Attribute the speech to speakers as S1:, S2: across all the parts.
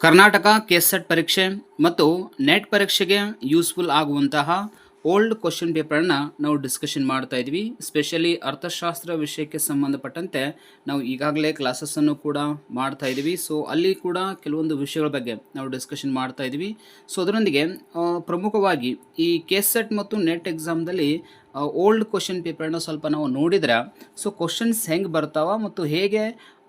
S1: Karnataka KSET ಪರೀಕ್ಷೆ ಮತ್ತು net ಪರೀಕ್ಷೆಗೆ ಯೂಸ್ಫುಲ್ ಆಗುವಂತಹ ಓಲ್ಡ್ ಕ್ವಶನ್ ಪೇಪರನ್ನು ನಾವು ಡಿಸ್ಕಷನ್ ಮಾಡ್ತಾ ಇದ್ವಿ. ಸ್ಪೆಷಲಿ ಅರ್ಥಶಾಸ್ತ್ರ ವಿಷಯಕ್ಕೆ ಸಂಬಂಧಪಟ್ಟಂತೆ ನಾವು ಈಗಾಗಲೇ ಕ್ಲಾಸಸ್ಸನ್ನು ಕೂಡ ಮಾಡ್ತಾ ಇದ್ವಿ. ಸೊ ಅಲ್ಲಿ ಕೂಡ ಕೆಲವೊಂದು ವಿಷಯಗಳ ಬಗ್ಗೆ ನಾವು ಡಿಸ್ಕಷನ್ ಮಾಡ್ತಾ ಇದ್ವಿ. ಸೊ ಅದರೊಂದಿಗೆ ಪ್ರಮುಖವಾಗಿ ಈ ಕೆಸೆಟ್ ಮತ್ತು ನೆಟ್ ಎಕ್ಸಾಮ್ದಲ್ಲಿ ಓಲ್ಡ್ ಕ್ವಶನ್ ಪೇಪರ್ನ ಸ್ವಲ್ಪ ನಾವು ನೋಡಿದ್ರೆ ಸೊ ಕ್ವಶನ್ಸ್ ಹೆಂಗೆ ಬರ್ತಾವ ಮತ್ತು ಹೇಗೆ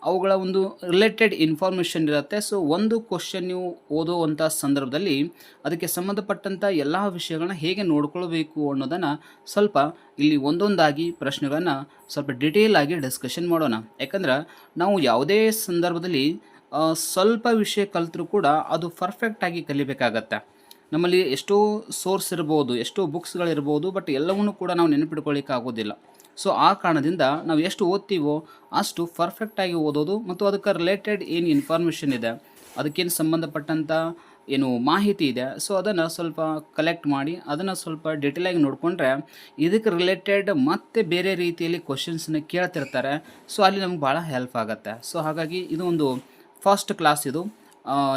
S1: ಅವುಗಳ ಒಂದು ರಿಲೇಟೆಡ್ ಇನ್ಫಾರ್ಮೇಷನ್ ಇರುತ್ತೆ. ಸೊ ಒಂದು ಕ್ವಶನ್ ನೀವು ಓದುವಂಥ ಸಂದರ್ಭದಲ್ಲಿ ಅದಕ್ಕೆ ಸಂಬಂಧಪಟ್ಟಂಥ ಎಲ್ಲ ವಿಷಯಗಳನ್ನ ಹೇಗೆ ನೋಡ್ಕೊಳ್ಬೇಕು ಅನ್ನೋದನ್ನು ಸ್ವಲ್ಪ ಇಲ್ಲಿ ಒಂದೊಂದಾಗಿ ಪ್ರಶ್ನೆಗಳನ್ನು ಸ್ವಲ್ಪ ಡಿಟೇಲ್ ಆಗಿ ಡಿಸ್ಕಷನ್ ಮಾಡೋಣ. ಯಾಕಂದ್ರೆ ನಾವು ಯಾವುದೇ ಸಂದರ್ಭದಲ್ಲಿ ಸ್ವಲ್ಪ ವಿಷಯ ಕಲಿತರೂ ಕೂಡ ಅದು ಪರ್ಫೆಕ್ಟಾಗಿ ಕಲಿಬೇಕಾಗತ್ತೆ. ನಮ್ಮಲ್ಲಿ ಎಷ್ಟೋ ಸೋರ್ಸ್ ಇರ್ಬೋದು, ಎಷ್ಟೋ ಬುಕ್ಸ್ಗಳಿರ್ಬೋದು ಬಟ್ ಎಲ್ಲವನ್ನೂ ಕೂಡ ನಾವು ನೆನಪಿಟ್ಕೊಳ್ಳಿಕ್ಕೆ ಆಗೋದಿಲ್ಲ ಸೊ ಆ ಕಾರಣದಿಂದ ನಾವು ಎಷ್ಟು ಓದ್ತೀವೋ ಅಷ್ಟು ಪರ್ಫೆಕ್ಟಾಗಿ ಓದೋದು ಮತ್ತು ಅದಕ್ಕೆ ರಿಲೇಟೆಡ್ ಏನು ಇನ್ಫಾರ್ಮೇಷನ್ ಇದೆ. ಅದಕ್ಕೇನು ಸಂಬಂಧಪಟ್ಟಂಥ ಏನು ಮಾಹಿತಿ ಇದೆ. ಸೊ ಅದನ್ನು ಸ್ವಲ್ಪ ಕಲೆಕ್ಟ್ ಮಾಡಿ, ಅದನ್ನು ಸ್ವಲ್ಪ ಡಿಟೇಲಾಗಿ ನೋಡಿಕೊಂಡ್ರೆ ಇದಕ್ಕೆ ರಿಲೇಟೆಡ್ ಮತ್ತೆ ಬೇರೆ ರೀತಿಯಲ್ಲಿ ಕ್ವಶನ್ಸನ್ನ ಕೇಳ್ತಿರ್ತಾರೆ. ಸೊ ಅಲ್ಲಿ ನಮ್ಗೆ ಭಾಳ ಹೆಲ್ಪ್ ಆಗುತ್ತೆ. ಸೊ ಹಾಗಾಗಿ ಇದು ಒಂದು ಫಸ್ಟ್ ಕ್ಲಾಸ್ ಇದು.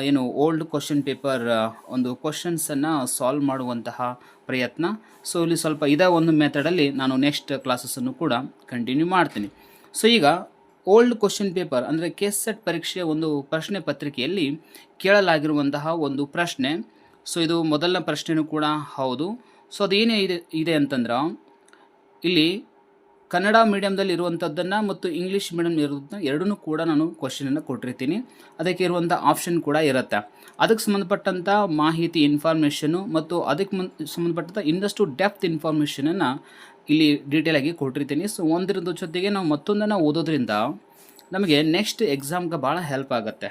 S1: ಏನು ಓಲ್ಡ್ ಕ್ವಶನ್ ಪೇಪರ್ ಒಂದು ಕ್ವಶನ್ಸನ್ನು ಸಾಲ್ವ್ ಮಾಡುವಂತಹ ಪ್ರಯತ್ನ. ಸೊ, ಇಲ್ಲಿ ಸ್ವಲ್ಪ ಇದೇ ಒಂದು ಮೆಥಡಲ್ಲಿ ನಾನು ನೆಕ್ಸ್ಟ್ ಕ್ಲಾಸಸ್ಸನ್ನು ಕೂಡ ಕಂಟಿನ್ಯೂ ಮಾಡ್ತೀನಿ. ಸೊ, ಈಗ ಓಲ್ಡ್ ಕ್ವಶನ್ ಪೇಪರ್ ಅಂದರೆ ಕೆಸೆಟ್ ಪರೀಕ್ಷೆಯ ಒಂದು ಪ್ರಶ್ನೆ ಪತ್ರಿಕೆಯಲ್ಲಿ ಕೇಳಲಾಗಿರುವಂತಹ ಒಂದು ಪ್ರಶ್ನೆ. ಸೊ, ಇದು ಮೊದಲನೇ ಪ್ರಶ್ನೆಯೂ ಕೂಡ ಹೌದು. ಸೊ, ಅದೇನೇ ಇದೆ ಇದೆ ಅಂತಂದ್ರೆ, ಇಲ್ಲಿ ಕನ್ನಡ ಮೀಡಿಯಮ್ದಲ್ಲಿ ಇರುವಂಥದ್ದನ್ನು ಮತ್ತು ಇಂಗ್ಲೀಷ್ ಮೀಡಿಯಮ್ ಇರೋದನ್ನ ಎರಡನ್ನೂ ಕೂಡ ನಾನು ಕ್ವಶನನ್ನು ಕೊಟ್ಟಿರ್ತೀನಿ. ಅದಕ್ಕೆ ಇರುವಂಥ ಆಪ್ಷನ್ ಕೂಡ ಇರುತ್ತೆ. ಅದಕ್ಕೆ ಸಂಬಂಧಪಟ್ಟಂಥ ಮಾಹಿತಿ ಇನ್ಫಾರ್ಮೇಷನು ಮತ್ತು ಅದಕ್ಕೆ ಸಂಬಂಧಪಟ್ಟಂಥ ಇನ್ನಷ್ಟು ಡೆಪ್ತ್ ಇನ್ಫಾರ್ಮೇಷನನ್ನು ಇಲ್ಲಿ ಡೀಟೇಲಾಗಿ ಕೊಟ್ಟಿರ್ತೀನಿ. ಸೊ ಒಂದರದ ಜೊತೆಗೆ ನಾವು ಮತ್ತೊಂದನ್ನು ಓದೋದ್ರಿಂದ ನಮಗೆ ನೆಕ್ಸ್ಟ್ ಎಕ್ಸಾಮ್ಗೆ ಭಾಳ ಹೆಲ್ಪ್ ಆಗುತ್ತೆ.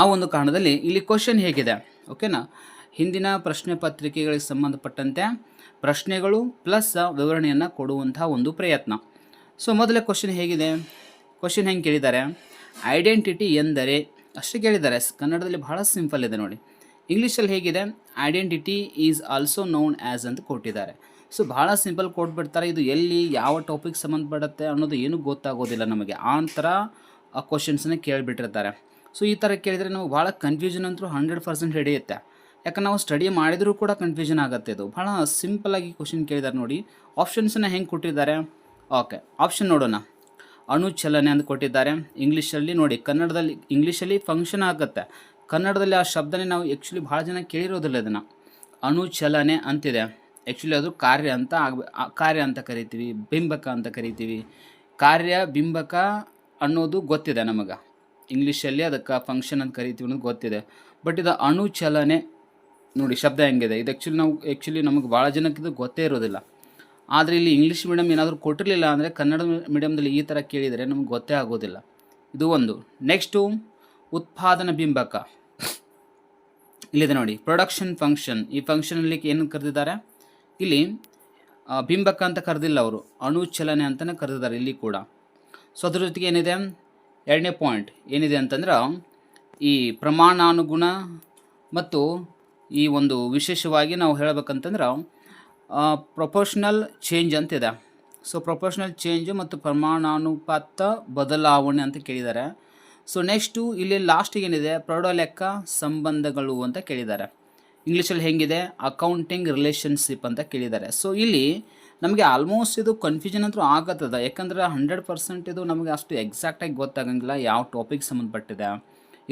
S1: ಆ ಒಂದು ಕಾರಣದಲ್ಲಿ ಇಲ್ಲಿ ಕ್ವಶನ್ ಹೇಗಿದೆ. ಓಕೆನಾ ಹಿಂದಿನ ಪ್ರಶ್ನೆ ಪತ್ರಿಕೆಗಳಿಗೆ ಸಂಬಂಧಪಟ್ಟಂತೆ ಪ್ರಶ್ನೆಗಳು ಪ್ಲಸ್ ವಿವರಣೆಯನ್ನು ಕೊಡುವಂಥ ಒಂದು ಪ್ರಯತ್ನ. ಸೊ ಮೊದಲ ಕ್ವಶನ್ ಹೇಗಿದೆ? ಕ್ವಶನ್ ಹೆಂಗೆ ಕೇಳಿದ್ದಾರೆ? ಐಡೆಂಟಿಟಿ ಎಂದರೆ, ಅಷ್ಟೇ ಕೇಳಿದ್ದಾರೆ ಕನ್ನಡದಲ್ಲಿ ಬಹಳ ಸಿಂಪಲ್ ಇದೆ ನೋಡಿ. ಇಂಗ್ಲೀಷಲ್ಲಿ ಹೇಗಿದೆ? Identity is also known as ಅಂತ ಕೊಟ್ಟಿದ್ದಾರೆ. ಸೊ ಭಾಳ ಸಿಂಪಲ್ ಕೊಟ್ಬಿಡ್ತಾರೆ ಇದು ಎಲ್ಲಿ, ಯಾವ ಟಾಪಿಕ್ ಸಂಬಂಧಪಡುತ್ತೆ ಅನ್ನೋದು ಏನೂ ಗೊತ್ತಾಗೋದಿಲ್ಲ ನಮಗೆ. ಆ ಥರ ಕ್ವಶನ್ಸನ್ನ ಕೇಳಿಬಿಟ್ಟಿರ್ತಾರೆ. ಸೊ ಈ ಥರ ಕೇಳಿದರೆ ನಮಗೆ ಭಾಳ ಕನ್ಫ್ಯೂಷನ್ ಅಂತೂ ಹಂಡ್ರೆಡ್ ಪರ್ಸೆಂಟ್ ಹಿಡಿಯುತ್ತೆ. ಯಾಕಂದ್ರೆ ನಾವು ಸ್ಟಡಿ ಮಾಡಿದರೂ ಕೂಡ ಕನ್ಫ್ಯೂಷನ್ ಆಗುತ್ತೆ ಇದು. ಭಾಳ ಸಿಂಪಲಾಗಿ ಕ್ವಶನ್ ಕೇಳಿದ್ದಾರೆ ನೋಡಿ. ಆಪ್ಷನ್ಸನ್ನ ಹೆಂಗೆ ಕೊಟ್ಟಿದ್ದಾರೆ? ಓಕೆ ಆಪ್ಷನ್ ನೋಡೋಣ. ಅಣುಚಲನೆ ಅಂತ ಕೊಟ್ಟಿದ್ದಾರೆ. ಇಂಗ್ಲೀಷಲ್ಲಿ ನೋಡಿ, ಕನ್ನಡದಲ್ಲಿ ಇಂಗ್ಲೀಷಲ್ಲಿ ಫಂಕ್ಷನ್ ಆಗುತ್ತೆ. ಕನ್ನಡದಲ್ಲಿ ಆ ಶಬ್ದನೇ ನಾವು ಆ್ಯಕ್ಚುಲಿ ಭಾಳ ಜನ ಕೇಳಿರೋದಿಲ್ಲ ಇದನ್ನು. ಅಣುಚಲನೆ ಅಂತಿದೆ. ಆ್ಯಕ್ಚುಲಿ ಅದು ಕಾರ್ಯ ಅಂತ ಕಾರ್ಯ ಅಂತ ಕರಿತೀವಿ, ಬಿಂಬಕ ಅಂತ ಕರಿತೀವಿ. ಕಾರ್ಯ, ಬಿಂಬಕ ಅನ್ನೋದು ಗೊತ್ತಿದೆ ನಮಗೆ. ಇಂಗ್ಲೀಷಲ್ಲಿ ಅದಕ್ಕೆ ಫಂಕ್ಷನ್ ಅಂತ ಕರಿತೀವಿ ಅನ್ನೋದು ಗೊತ್ತಿದೆ. ಬಟ್ ಇದು ಅಣುಚಲನೆ ನೋಡಿ, ಶಬ್ದ ಹೆಂಗಿದೆ? ಇದು ಆ್ಯಕ್ಚುಲಿ ನಾವು ಆ್ಯಕ್ಚುಲಿ ನಮಗೆ ಭಾಳ ಜನಕ್ಕೆ ಇದು ಗೊತ್ತೇ ಇರೋದಿಲ್ಲ. ಆದರೆ ಇಲ್ಲಿ ಇಂಗ್ಲೀಷ್ ಮೀಡಿಯಮ್ ಏನಾದರೂ ಕೊಟ್ಟಿರಲಿಲ್ಲ ಅಂದರೆ ಕನ್ನಡ ಮೀಡಿಯಮ್ದಲ್ಲಿ ಈ ಥರ ಕೇಳಿದರೆ ನಮಗೆ ಗೊತ್ತೇ ಆಗೋದಿಲ್ಲ. ಇದು ಒಂದು. ನೆಕ್ಸ್ಟು ಉತ್ಪಾದನಾ ಬಿಂಬಕ. ಇಲ್ಲಿದೆ ನೋಡಿ ಪ್ರೊಡಕ್ಷನ್ ಫಂಕ್ಷನ್ ಈ ಫಂಕ್ಷನಲ್ಲಿ ಏನು ಕರೆದಿದ್ದಾರೆ? ಇಲ್ಲಿ ಬಿಂಬಕ ಅಂತ ಕರೆದಿಲ್ಲ ಅವರು. ಅಣುಚಲನೆ ಅಂತಲೇ ಕರೆದಿದ್ದಾರೆ ಇಲ್ಲಿ ಕೂಡ. ಸೊ ಅದ್ರ ಜೊತೆಗೆ ಏನಿದೆ? ಎರಡನೇ ಪಾಯಿಂಟ್ ಏನಿದೆ ಅಂತಂದ್ರೆ ಈ ಪ್ರಮಾಣಾನುಗುಣ ಮತ್ತು ಈ ಒಂದು ವಿಶೇಷವಾಗಿ ನಾವು ಹೇಳಬೇಕಂತಂದ್ರೆ ಪ್ರೊಪೋರ್ಷನಲ್ ಚೇಂಜ್ ಅಂತಿದೆ. ಸೊ ಪ್ರೊಪೋರ್ಷನಲ್ ಚೇಂಜ್ ಮತ್ತು ಪ್ರಮಾಣಾನುಪಾತ ಬದಲಾವಣೆ ಅಂತ ಕೇಳಿದ್ದಾರೆ. ಸೊ ನೆಕ್ಸ್ಟು ಇಲ್ಲಿ ಲಾಸ್ಟಿಗೆ ಏನಿದೆ? ಪ್ರೌಢ ಲೆಕ್ಕ ಸಂಬಂಧಗಳು ಅಂತ ಕೇಳಿದ್ದಾರೆ. ಇಂಗ್ಲೀಷಲ್ಲಿ ಹೆಂಗಿದೆ? ಅಕೌಂಟಿಂಗ್ ರಿಲೇಷನ್ಶಿಪ್ ಅಂತ ಕೇಳಿದ್ದಾರೆ. ಸೊ ಇಲ್ಲಿ ನಮಗೆ ಆಲ್ಮೋಸ್ಟ್ ಇದು ಕನ್ಫ್ಯೂಷನ್ ಅಂತೂ ಆಗತ್ತದ. ಯಾಕಂದ್ರೆ ಹಂಡ್ರೆಡ್ ಪರ್ಸೆಂಟ್ ಇದು ನಮಗೆ ಅಷ್ಟು ಎಕ್ಸಾಕ್ಟಾಗಿ ಗೊತ್ತಾಗಂಗಿಲ್ಲ. ಯಾವ ಟಾಪಿಕ್ ಸಂಬಂಧಪಟ್ಟಿದೆ?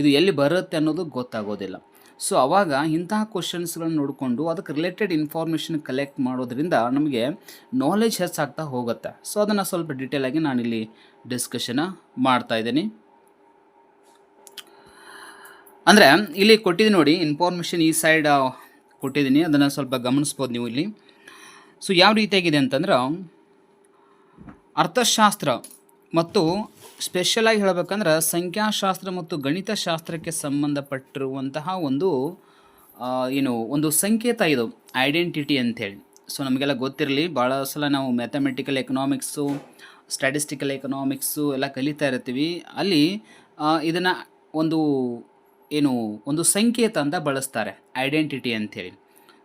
S1: ಇದು ಎಲ್ಲಿ ಬರುತ್ತೆ ಅನ್ನೋದು ಗೊತ್ತಾಗೋದಿಲ್ಲ. ಸೊ ಆವಾಗ ಇಂತಹ ಕ್ವಶನ್ಸ್ಗಳನ್ನು ನೋಡಿಕೊಂಡು ಅದಕ್ಕೆ ರಿಲೇಟೆಡ್ ಇನ್ಫಾರ್ಮೇಷನ್ ಕಲೆಕ್ಟ್ ಮಾಡೋದ್ರಿಂದ ನಮಗೆ ನಾಲೆಜ್ ಹೆಚ್ಚಾಗ್ತಾ ಹೋಗುತ್ತೆ. ಸೊ ಅದನ್ನು ಸ್ವಲ್ಪ ಡೀಟೇಲಾಗಿ ನಾನಿಲ್ಲಿ ಡಿಸ್ಕಷನ್ ಮಾಡ್ತಾ ಇದ್ದೀನಿ. ಅಂದರೆ ಇಲ್ಲಿ ಕೊಟ್ಟಿದ್ದೀನಿ ನೋಡಿ ಇನ್ಫಾರ್ಮೇಷನ್ ಈ ಸೈಡ್ ಕೊಟ್ಟಿದ್ದೀನಿ. ಅದನ್ನು ಸ್ವಲ್ಪ ಗಮನಿಸ್ಬೋದು ನೀವು ಇಲ್ಲಿ. ಸೊ ಯಾವ ರೀತಿಯಾಗಿದೆ ಅಂತಂದ್ರೆ, ಅರ್ಥಶಾಸ್ತ್ರ ಮತ್ತು ಸ್ಪೆಷಲಾಗಿ ಹೇಳಬೇಕಂದ್ರೆ ಸಂಖ್ಯಾಶಾಸ್ತ್ರ ಮತ್ತು ಗಣಿತಶಾಸ್ತ್ರಕ್ಕೆ ಸಂಬಂಧಪಟ್ಟಿರುವಂತಹ ಒಂದು ಏನು, ಒಂದು ಸಂಕೇತ ಇದು ಐಡೆಂಟಿಟಿ ಅಂಥೇಳಿ. ಸೊ ನಮಗೆಲ್ಲ ಗೊತ್ತಿರಲಿ, ಭಾಳ ಸಲ ನಾವು ಮ್ಯಾಥಮೆಟಿಕಲ್ ಎಕನಾಮಿಕ್ಸು ಸ್ಟ್ಯಾಟಿಸ್ಟಿಕಲ್ ಎಕನಾಮಿಕ್ಸು ಎಲ್ಲ ಕಲಿತಾ ಇರ್ತೀವಿ. ಅಲ್ಲಿ ಇದನ್ನು ಒಂದು, ಏನು, ಒಂದು ಸಂಕೇತ ಅಂತ ಬಳಸ್ತಾರೆ ಐಡೆಂಟಿಟಿ ಅಂಥೇಳಿ.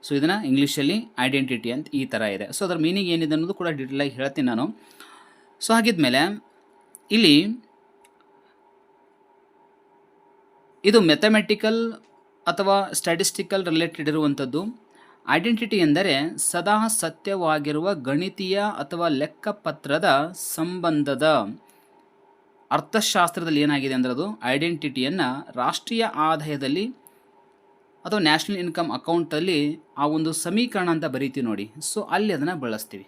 S1: ಸೊ ಇದನ್ನು ಇಂಗ್ಲೀಷಲ್ಲಿ ಐಡೆಂಟಿಟಿ ಅಂತ ಈ ಥರ ಇದೆ. ಸೊ ಅದರ ಮೀನಿಂಗ್ ಏನಿದೆ ಅನ್ನೋದು ಕೂಡ ಡೀಟೇಲಾಗಿ ಹೇಳ್ತೀನಿ ನಾನು. ಸೊ ಹಾಗಿದ್ಮೇಲೆ ಇಲ್ಲಿ ಇದು ಮೆಥಮೆಟಿಕಲ್ ಅಥವಾ ಸ್ಟ್ಯಾಟಿಸ್ಟಿಕಲ್ ರಿಲೇಟೆಡ್ ಇರುವಂಥದ್ದು. ಐಡೆಂಟಿಟಿ ಎಂದರೆ ಸದಾ ಸತ್ಯವಾಗಿರುವ ಗಣಿತೀಯ ಅಥವಾ ಲೆಕ್ಕಪತ್ರದ ಸಂಬಂಧದ ಅರ್ಥಶಾಸ್ತ್ರದಲ್ಲಿ ಏನಾಗಿದೆ ಅಂದರೆ ಅದು ಐಡೆಂಟಿಟಿಯನ್ನು ರಾಷ್ಟ್ರೀಯ ಆದಾಯದಲ್ಲಿ ಅಥವಾ ನ್ಯಾಷನಲ್ ಇನ್ಕಮ್ ಅಕೌಂಟಲ್ಲಿ ಆ ಒಂದು ಸಮೀಕರಣ ಅಂತ ಬರೀತೀವಿ ನೋಡಿ. ಸೊ ಅಲ್ಲಿ ಅದನ್ನು ಬಳಸ್ತೀವಿ.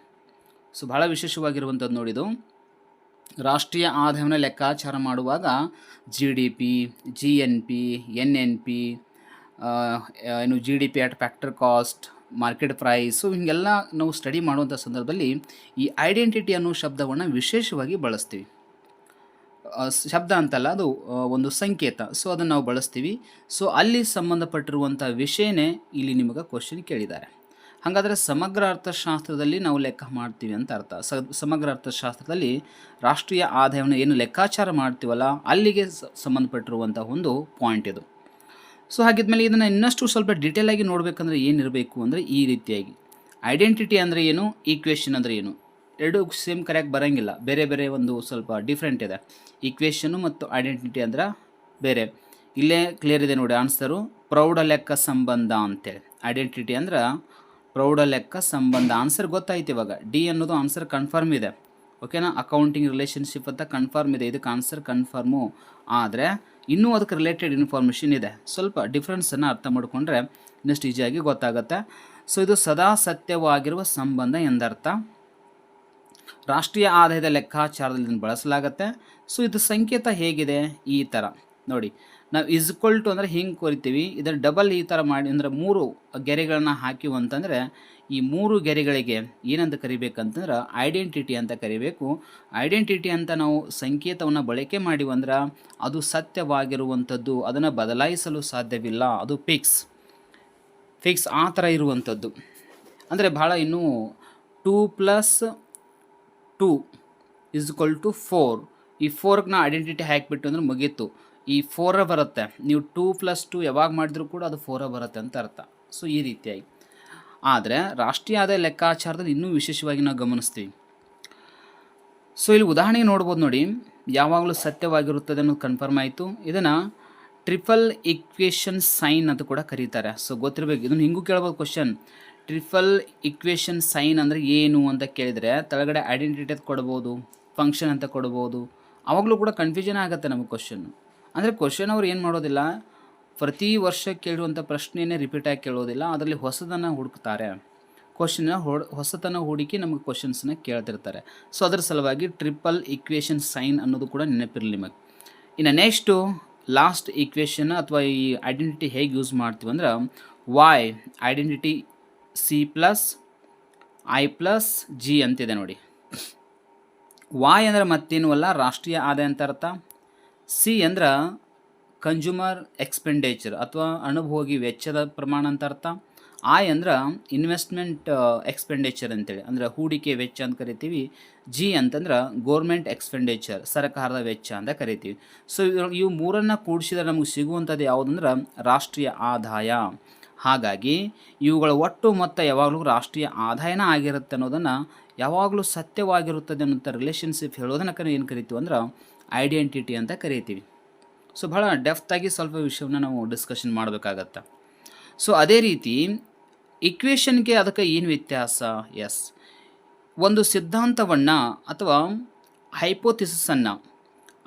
S1: ಸೊ ಭಾಳ ವಿಶೇಷವಾಗಿರುವಂಥದ್ದು ನೋಡಿದು. ರಾಷ್ಟ್ರೀಯ ಆದಾಯವನ್ನು ಲೆಕ್ಕಾಚಾರ ಮಾಡುವಾಗ G D P G N P N N P ಏನು G D P at factor cost market price ಹಿಂಗೆಲ್ಲ ನಾವು ಸ್ಟಡಿ ಮಾಡುವಂಥ ಸಂದರ್ಭದಲ್ಲಿ ಈ ಐಡೆಂಟಿಟಿ ಅನ್ನೋ ಶಬ್ದವನ್ನು ವಿಶೇಷವಾಗಿ ಬಳಸ್ತೀವಿ. ಶಬ್ದ ಅಂತಲ್ಲ, ಅದು ಒಂದು ಸಂಕೇತ. ಸೊ ಅದನ್ನು ನಾವು ಬಳಸ್ತೀವಿ. ಸೊ ಅಲ್ಲಿ ಸಂಬಂಧಪಟ್ಟಿರುವಂಥ ವಿಷಯನೇ ಇಲ್ಲಿ ನಿಮಗೆ ಕ್ವಶನ್ ಕೇಳಿದ್ದಾರೆ. ಹಾಗಾದರೆ ಸಮಗ್ರ ಅರ್ಥಶಾಸ್ತ್ರದಲ್ಲಿ ನಾವು ಲೆಕ್ಕ ಮಾಡ್ತೀವಿ ಅಂತ ಅರ್ಥ. ಸಮಗ್ರ ಅರ್ಥಶಾಸ್ತ್ರದಲ್ಲಿ ರಾಷ್ಟ್ರೀಯ ಆದಾಯವನ್ನು ಏನು ಲೆಕ್ಕಾಚಾರ ಮಾಡ್ತೀವಲ್ಲ, ಅಲ್ಲಿಗೆ ಸಂಬಂಧಪಟ್ಟಿರುವಂಥ ಒಂದು ಪಾಯಿಂಟ್ ಇದು. ಸೊ ಹಾಗಿದ್ಮೇಲೆ ಇದನ್ನು ಇನ್ನಷ್ಟು ಸ್ವಲ್ಪ ಡೀಟೇಲ್ ಆಗಿ ನೋಡಬೇಕಂದ್ರೆ ಏನಿರಬೇಕು ಅಂದರೆ ಈ ರೀತಿಯಾಗಿ. ಐಡೆಂಟಿಟಿ ಅಂದರೆ ಏನು ಈಕ್ವೇಷನ್ ಅಂದರೆ ಏನು? ಎರಡು ಸೇಮ್ ಕರೆಕ್ಟ್ ಬರೋಂಗಿಲ್ಲ, ಬೇರೆ ಬೇರೆ ಒಂದು ಸ್ವಲ್ಪ ಡಿಫ್ರೆಂಟ್ ಇದೆ. ಈಕ್ವೇಷನು ಮತ್ತು ಐಡೆಂಟಿಟಿ ಅಂದ್ರೆ ಬೇರೆ. ಇಲ್ಲೇ ಕ್ಲಿಯರ್ ಇದೆ ನೋಡಿ ಆನ್ಸರು, ಪ್ರೌಢ ಲೆಕ್ಕ ಸಂಬಂಧ ಅಂತೇಳಿ. ಐಡೆಂಟಿಟಿ ಅಂದ್ರೆ ಪ್ರೌಢ ಲೆಕ್ಕ ಸಂಬಂಧ. ಆನ್ಸರ್ ಗೊತ್ತಾಯ್ತು ಇವಾಗ. ಡಿ ಅನ್ನೋದು ಆನ್ಸರ್ ಕನ್ಫರ್ಮ್ ಇದೆ. ಓಕೆನಾ ಅಕೌಂಟಿಂಗ್ ರಿಲೇಷನ್ಶಿಪ್ ಅಂತ ಕನ್ಫರ್ಮ್ ಇದೆ. ಇದಕ್ಕೆ ಆನ್ಸರ್ ಕನ್ಫರ್ಮು ಆದರೆ, ಇನ್ನೂ ಅದಕ್ಕೆ ರಿಲೇಟೆಡ್ ಇನ್ಫಾರ್ಮೇಷನ್ ಇದೆ. ಸ್ವಲ್ಪ ಡಿಫ್ರೆನ್ಸನ್ನು ಅರ್ಥ ಮಾಡಿಕೊಂಡ್ರೆ ಇನ್ನಷ್ಟು ಈಸಿಯಾಗಿ ಗೊತ್ತಾಗುತ್ತೆ. ಸೊ ಇದು ಸದಾ ಸತ್ಯವಾಗಿರುವ ಸಂಬಂಧ ಎಂದರ್ಥ. ರಾಷ್ಟ್ರೀಯ ಆದಾಯದ ಲೆಕ್ಕಾಚಾರದಲ್ಲಿ ಬಳಸಲಾಗುತ್ತೆ ಬಳಸಲಾಗತ್ತೆ. ಸೊ ಇದು ಸಂಕೇತ ಹೇಗಿದೆ? ಈ ಥರ ನೋಡಿ. ನಾವು ಇಸ್ಕೊಲ್ ಟು ಅಂದರೆ ಹಿಂಗೆ ಕೊರಿತೀವಿ? ಇದರ ಡಬಲ್ ಈ ಥರ ಮಾಡಿ, ಅಂದರೆ ಮೂರು ಗೆರೆಗಳನ್ನು ಹಾಕಿವು ಅಂತಂದರೆ, ಈ ಮೂರು ಗೆರೆಗಳಿಗೆ ಏನಂತ ಕರಿಬೇಕಂತಂದ್ರೆ ಐಡೆಂಟಿಟಿ ಅಂತ ಕರಿಬೇಕು. ಐಡೆಂಟಿಟಿ ಅಂತ ನಾವು ಸಂಕೇತವನ್ನು ಬಳಕೆ ಮಾಡಿವಂದ್ರೆ ಅದು ಸತ್ಯವಾಗಿರುವಂಥದ್ದು, ಅದನ್ನು ಬದಲಾಯಿಸಲು ಸಾಧ್ಯವಿಲ್ಲ, ಅದು ಫಿಕ್ಸ್ ಫಿಕ್ಸ್ ಆ ಥರ ಇರುವಂಥದ್ದು. ಅಂದರೆ ಭಾಳ ಇನ್ನೂ two plus two is equal to four ಈ ಫೋರ್ಗೆ ನಾ ಐಡೆಂಟಿಟಿ ಹಾಕಿಬಿಟ್ಟು ಅಂದ್ರೆ ಮುಗೀತು. ಈ ಫೋರ ಬರುತ್ತೆ. ನೀವು ಟೂ ಪ್ಲಸ್ ಟು ಯಾವಾಗ ಮಾಡಿದ್ರೂ ಕೂಡ ಅದು ಫೋರ ಬರುತ್ತೆ ಅಂತ ಅರ್ಥ. ಸೊ ಈ ರೀತಿಯಾಗಿ. ಆದರೆ, ರಾಷ್ಟ್ರೀಯ ಆದಾಯ ಲೆಕ್ಕಾಚಾರದಲ್ಲಿ ಇನ್ನೂ ವಿಶೇಷವಾಗಿ ನಾವು ಗಮನಿಸ್ತೀವಿ. ಸೊ ಇಲ್ಲಿ ಉದಾಹರಣೆಗೆ ನೋಡ್ಬೋದು ನೋಡಿ. ಯಾವಾಗಲೂ ಸತ್ಯವಾಗಿರುತ್ತದೆ ಅನ್ನೋದು ಕನ್ಫರ್ಮ್ ಆಯಿತು. ಇದನ್ನು ಟ್ರಿಪಲ್ ಇಕ್ವೇಷನ್ ಸೈನ್ ಅಂತ ಕೂಡ ಕರೀತಾರೆ. ಸೊ ಗೊತ್ತಿರಬೇಕು. ಇದನ್ನು ಹಿಂಗೂ ಕೇಳ್ಬೋದು ಕ್ವಶನ್ ಟ್ರಿಪಲ್ ಇಕ್ವೇಷನ್ ಸೈನ್ ಅಂದರೆ ಏನು ಅಂತ ಕೇಳಿದರೆ, ತಳಗಡೆ ಐಡೆಂಟಿಟಿ ಕೊಡ್ಬೋದು ಫಂಕ್ಷನ್ ಅಂತ ಕೊಡ್ಬೋದು. ಆವಾಗಲೂ ಕೂಡ ಕನ್ಫ್ಯೂಷನ್ ಆಗುತ್ತೆ ನಮಗೆ ಕ್ವಶನ್ ಅಂದರೆ ಕ್ವಶನ್ ಅವ್ರು ಏನು ಮಾಡೋದಿಲ್ಲ? ಪ್ರತಿ ವರ್ಷ ಕೇಳುವಂಥ ಪ್ರಶ್ನೆಯೇ ರಿಪೀಟ್ ಆಗಿ ಕೇಳೋದಿಲ್ಲ, ಅದರಲ್ಲಿ ಹೊಸದನ್ನು ಹುಡುಕ್ತಾರೆ. ಕ್ವಶನ್ನ ಹೊಡ್ ಹೊಸತನ ಹೂಡಿಕೆ ನಮಗೆ ಕ್ವಶನ್ಸನ್ನ ಕೇಳ್ತಿರ್ತಾರೆ. ಸೊ ಅದರ ಸಲುವಾಗಿ ಟ್ರಿಪಲ್ ಇಕ್ವೇಷನ್ ಸೈನ್ ಅನ್ನೋದು ಕೂಡ ನೆನಪಿರಲಿ ನಿಮಗೆ. ಇನ್ನು ನೆಕ್ಸ್ಟು ಲಾಸ್ಟ್ ಈಕ್ವೇಷನ್ ಅಥವಾ ಈ ಐಡೆಂಟಿಟಿ ಹೇಗೆ ಯೂಸ್ ಮಾಡ್ತೀವಿ ಅಂದ್ರೆ Y identity C plus I plus G ಅಂತಿದೆ ನೋಡಿ. ವಾಯ್ ಅಂದ್ರೆ ಮತ್ತೇನು ಅಲ್ಲ, ರಾಷ್ಟ್ರೀಯ ಆದಾಯ ಅಂತ ಅರ್ಥ? ಸಿ ಅಂದ್ರೆ ಕನ್ಸ್ಯೂಮರ್ ಎಕ್ಸ್ಪೆಂಡೇಚರ್ ಅಥವಾ ಅನುಭೋಗಿ ವೆಚ್ಚದ ಪ್ರಮಾಣ ಅಂತ ಅರ್ಥ. ಐ ಅಂದ್ರೆ ಇನ್ವೆಸ್ಟ್ಮೆಂಟ್ ಎಕ್ಸ್ಪೆಂಡೇಚರ್ ಅಂತೇಳಿ. ಅಂದ್ರೆ ಹೂಡಿಕೆ ವೆಚ್ಚ ಅಂತ ಕರಿತೀವಿ. ಜಿ ಅಂತಂದ್ರೆ ಗೋರ್ಮೆಂಟ್ ಎಕ್ಸ್ಪೆಂಡೇಚರ್ ಸರ್ಕಾರದ ವೆಚ್ಚ ಅಂತ ಕರಿತೀವಿ. ಸೊ ಇವು ಮೂರನ್ನು ಕೂಡಿಸಿದ್ರೆ ನಮಗೆ ಸಿಗುವಂಥದ್ದು ಯಾವುದಂದ್ರೆ ರಾಷ್ಟ್ರೀಯ ಆದಾಯ. ಹಾಗಾಗಿ ಇವುಗಳ ಒಟ್ಟು ಮೊತ್ತ ಯಾವಾಗಲೂ ರಾಷ್ಟ್ರೀಯ ಆದಾಯನ ಆಗಿರುತ್ತೆ ಅನ್ನೋದನ್ನು ಯಾವಾಗಲೂ ಸತ್ಯವಾಗಿರುತ್ತದೆ ಅನ್ನೋಂಥ ರಿಲೇಷನ್ಶಿಪ್ ಹೇಳೋದನ್ನ ಏನು ಕರಿತೀವಿ ಅಂದ್ರೆ ಐಡೆಂಟಿಟಿ ಅಂತ ಕರಿತೀವಿ. ಸೊ ಭಾಳ ಡೆಫ್ತಾಗಿ ಸ್ವಲ್ಪ ವಿಷಯವನ್ನು ನಾವು ಡಿಸ್ಕಷನ್ ಮಾಡಬೇಕಾಗತ್ತೆ. ಸೊ ಅದೇ ರೀತಿ ಇಕ್ವೇಷನ್ಗೆ ಅದಕ್ಕೆ ಏನು ವ್ಯತ್ಯಾಸ? ಎಸ್ ಒಂದು ಸಿದ್ಧಾಂತವನ್ನು ಅಥವಾ ಹೈಪೋಥಿಸನ್ನು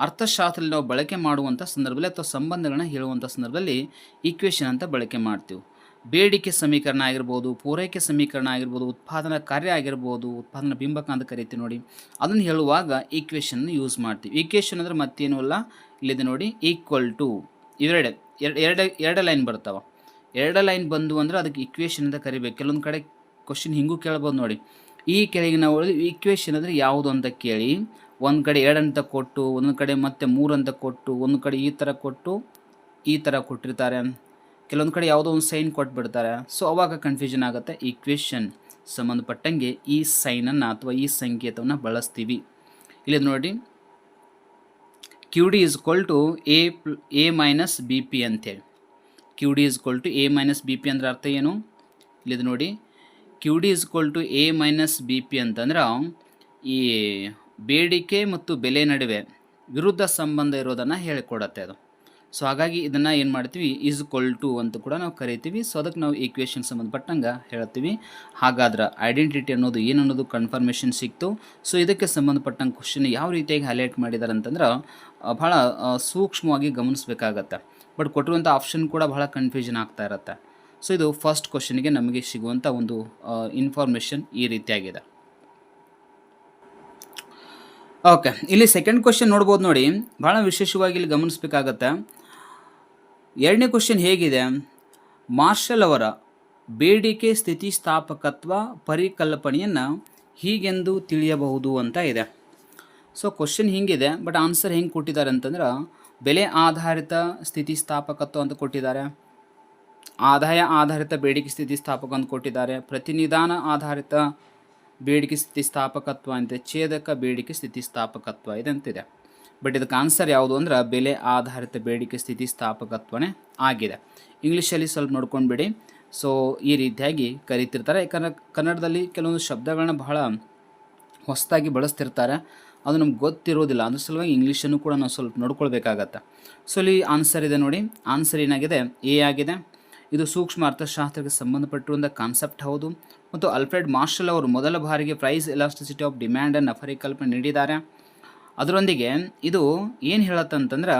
S1: ಅರ್ಥಶಾಸ್ತ್ರದಲ್ಲಿ ನಾವು ಬಳಕೆ ಮಾಡುವಂಥ ಸಂದರ್ಭದಲ್ಲಿ ಅಥವಾ ಸಂಬಂಧಗಳನ್ನ ಹೇಳುವಂಥ ಸಂದರ್ಭದಲ್ಲಿ ಈಕ್ವೇಷನ್ ಅಂತ ಬಳಕೆ ಮಾಡ್ತೀವಿ. ಬೇಡಿಕೆ ಸಮೀಕರಣ ಆಗಿರ್ಬೋದು, ಪೂರೈಕೆ ಸಮೀಕರಣ ಆಗಿರ್ಬೋದು, ಉತ್ಪಾದನಾ ಕಾರ್ಯ ಆಗಿರ್ಬೋದು, ಉತ್ಪಾದನಾ ಬಿಂಬಕ ಅಂತ ಕರಿತೀವಿ ನೋಡಿ. ಅದನ್ನು ಹೇಳುವಾಗ ಈಕ್ವೇಷನ್ ಯೂಸ್ ಮಾಡ್ತೀವಿ. ಈಕ್ವೇಷನ್ ಅಂದರೆ ಮತ್ತೇನು ಅಲ್ಲ? ಇಲ್ಲಿದೆ ನೋಡಿ ಈಕ್ವಲ್ ಟು ಇವೆರಡೆ, ಎರಡು ಎರಡು ಲೈನ್ ಬರ್ತಾವ. ಎರಡು ಲೈನ್ ಬಂದು ಅಂದ್ರೆ ಅದಕ್ಕೆ ಈಕ್ವೇಷನ್ ಅಂತ ಕರಿಬೇಕು. ಕೆಲವೊಂದು ಕಡೆ ಕ್ವಶನ್ ಹಿಂಗೂ ಕೇಳ್ಬೋದು ನೋಡಿ. ಈ ಕೆಳಗಿನ ಈಕ್ವೇಷನ್ ಅಂದರೆ ಯಾವುದು ಅಂತ ಕೇಳಿ. ಒಂದು ಕಡೆ ಎರಡು ಅಂತ ಕೊಟ್ಟು ಒಂದೊಂದು ಕಡೆ ಮತ್ತೆ ಮೂರು ಅಂತ ಕೊಟ್ಟು, ಒಂದು ಕಡೆ ಈ ಥರ ಕೊಟ್ಟು, ಈ ಥರ ಕೊಟ್ಟಿರ್ತಾರೆ. ಕೆಲವೊಂದು ಕಡೆ ಯಾವುದೋ ಒಂದು ಸೈನ್ ಕೊಟ್ಬಿಡ್ತಾರೆ. ಸೊ ಅವಾಗ ಕನ್ಫ್ಯೂಷನ್ ಆಗುತ್ತೆ. ಈಕ್ವೇಷನ್ ಸಂಬಂಧಪಟ್ಟಂಗೆ ಈ ಸೈನನ್ನು ಅಥವಾ ಈ ಸಂಕೇತವನ್ನು ಬಳಸ್ತೀವಿ. ಇಲ್ಲಿ ನೋಡಿ. Q D is equal to A ಪ್ಲ A minus B P ಅಂತೇಳಿ. Q D is equal to A minus B P ಅಂದ್ರೆ ಅರ್ಥ ಏನು? ಇಲ್ಲಿದು ನೋಡಿ. Q D is equal to A minus B P ಅಂತಂದ್ರೆ ಈ ಬೇಡಿಕೆ ಮತ್ತು ಬೆಲೆ ನಡುವೆ ವಿರುದ್ಧ ಸಂಬಂಧ ಇರೋದನ್ನು ಹೇಳಿಕೊಡತ್ತೆ ಅದು. ಸೊ ಹಾಗಾಗಿ ಇದನ್ನು ಏನು ಮಾಡ್ತೀವಿ? ಈಸ್ ಕೊಲ್ ಟು ಅಂತ ಕೂಡ ನಾವು ಕರಿತೀವಿ. ಸೊ ಅದಕ್ಕೆ ನಾವು ಈಕ್ವೇಷನ್ ಸಂಬಂಧಪಟ್ಟಂಗೆ ಹೇಳ್ತೀವಿ ಹಾಗಾದ್ರೆ ಐಡೆಂಟಿಟಿ ಅನ್ನೋದು ಏನು ಅನ್ನೋದು ಕನ್ಫರ್ಮೇಷನ್ ಸಿಕ್ತು. ಸೊ ಇದಕ್ಕೆ ಸಂಬಂಧಪಟ್ಟಂಗೆ ಕ್ವಶನ್ ಯಾವ ರೀತಿಯಾಗಿ ಹೈಲೈಟ್ ಮಾಡಿದ್ದಾರೆ ಅಂತಂದ್ರೆ ಭಾಳ ಸೂಕ್ಷ್ಮವಾಗಿ ಗಮನಿಸಬೇಕಾಗತ್ತೆ. ಬಟ್ ಕೊಟ್ಟಿರುವಂಥ ಆಪ್ಷನ್ ಕೂಡ ಬಹಳ ಕನ್ಫ್ಯೂಷನ್ ಆಗ್ತಾ ಇರುತ್ತೆ. ಸೊ ಇದು ಫಸ್ಟ್ ಕ್ವಶನ್ಗೆ ನಮಗೆ ಸಿಗುವಂಥ ಒಂದು ಇನ್ಫಾರ್ಮೇಷನ್ ಈ ರೀತಿಯಾಗಿದೆ. ಓಕೆ ಇಲ್ಲಿ ಸೆಕೆಂಡ್ ಕ್ವಶನ್ ನೋಡ್ಬೋದು ನೋಡಿ. ಭಾಳ ವಿಶೇಷವಾಗಿ ಇಲ್ಲಿ ಗಮನಿಸಬೇಕಾಗತ್ತೆ. ಎರಡನೇ ಕ್ವಶನ್ ಹೇಗಿದೆ? ಮಾರ್ಷಲ್ ಅವರ ಬೇಡಿಕೆ ಸ್ಥಿತಿಸ್ಥಾಪಕತ್ವ ಪರಿಕಲ್ಪನೆಯನ್ನು ಹೀಗೆಂದು ತಿಳಿಯಬಹುದು ಅಂತ ಇದೆ. ಸೊ ಕ್ವಶನ್ ಹೀಗಿದೆ ಬಟ್ ಆನ್ಸರ್ ಹೆಂಗೆ ಕೊಟ್ಟಿದ್ದಾರೆ ಅಂತಂದ್ರೆ, ಬೆಲೆ ಆಧಾರಿತ ಸ್ಥಿತಿಸ್ಥಾಪಕತ್ವ ಅಂತ ಕೊಟ್ಟಿದ್ದಾರೆ. ಆದಾಯ ಆಧಾರಿತ ಬೇಡಿಕೆ ಸ್ಥಿತಿಸ್ಥಾಪಕ ಅಂತ ಕೊಟ್ಟಿದ್ದಾರೆ. ಪ್ರತಿನಿಧಾನ ಆಧಾರಿತ ಬೇಡಿಕೆ ಸ್ಥಿತಿಸ್ಥಾಪಕತ್ವ ಅಂತ, ಛೇದಕ ಬೇಡಿಕೆ ಸ್ಥಿತಿಸ್ಥಾಪಕತ್ವ ಇದಂತಿದೆ ಬಟ್ ಇದಕ್ಕೆ ಆನ್ಸರ್ ಯಾವುದು ಅಂದ್ರೆ ಬೆಲೆ ಆಧಾರಿತ ಬೇಡಿಕೆ ಸ್ಥಿತಿ ಸ್ಥಿತಿಸ್ಥಾಪಕತ್ವನೇ ಆಗಿದೆ. ಇಂಗ್ಲೀಷಲ್ಲಿ ಸ್ವಲ್ಪ ನೋಡ್ಕೊಂಡ್ಬಿಡಿ. ಸೊ ಈ ರೀತಿಯಾಗಿ ಕರಿತಿರ್ತಾರೆ. ಯಾಕಂದ್ರೆ ಕನ್ನಡದಲ್ಲಿ ಕೆಲವೊಂದು ಶಬ್ದಗಳನ್ನ ಬಹಳ ಹೊಸದಾಗಿ ಬಳಸ್ತಿರ್ತಾರೆ. ಅದು ನಮ್ಗೆ ಗೊತ್ತಿರೋದಿಲ್ಲ. ಅದ್ರ ಸಲುವಾಗಿ ಇಂಗ್ಲೀಷನ್ನು ಕೂಡ ನಾವು ಸ್ವಲ್ಪ ನೋಡ್ಕೊಳ್ಬೇಕಾಗತ್ತೆ. ಸೊ ಇಲ್ಲಿ ಆನ್ಸರ್ ಇದೆ ನೋಡಿ. ಆನ್ಸರ್ ಏನಾಗಿದೆ? ಎ ಆಗಿದೆ. ಇದು ಸೂಕ್ಷ್ಮ ಅರ್ಥಶಾಸ್ತ್ರಕ್ಕೆ ಸಂಬಂಧಪಟ್ಟಿರುವಂಥ ಕಾನ್ಸೆಪ್ಟ್ ಹೌದು. ಮತ್ತು ಅಲ್ಫ್ರೆಡ್ ಮಾರ್ಷಲ್ ಅವರು ಮೊದಲ ಬಾರಿಗೆ ಪ್ರೈಸ್ ಎಲಾಸ್ಟಿಸಿಟಿ ಆಫ್ ಡಿಮ್ಯಾಂಡ್ ಅನ್ನು ಪರಿಕಲ್ಪನೆ ನೀಡಿದ್ದಾರೆ. ಅದರೊಂದಿಗೆ ಇದು ಏನು ಹೇಳತ್ತಂತಂದ್ರೆ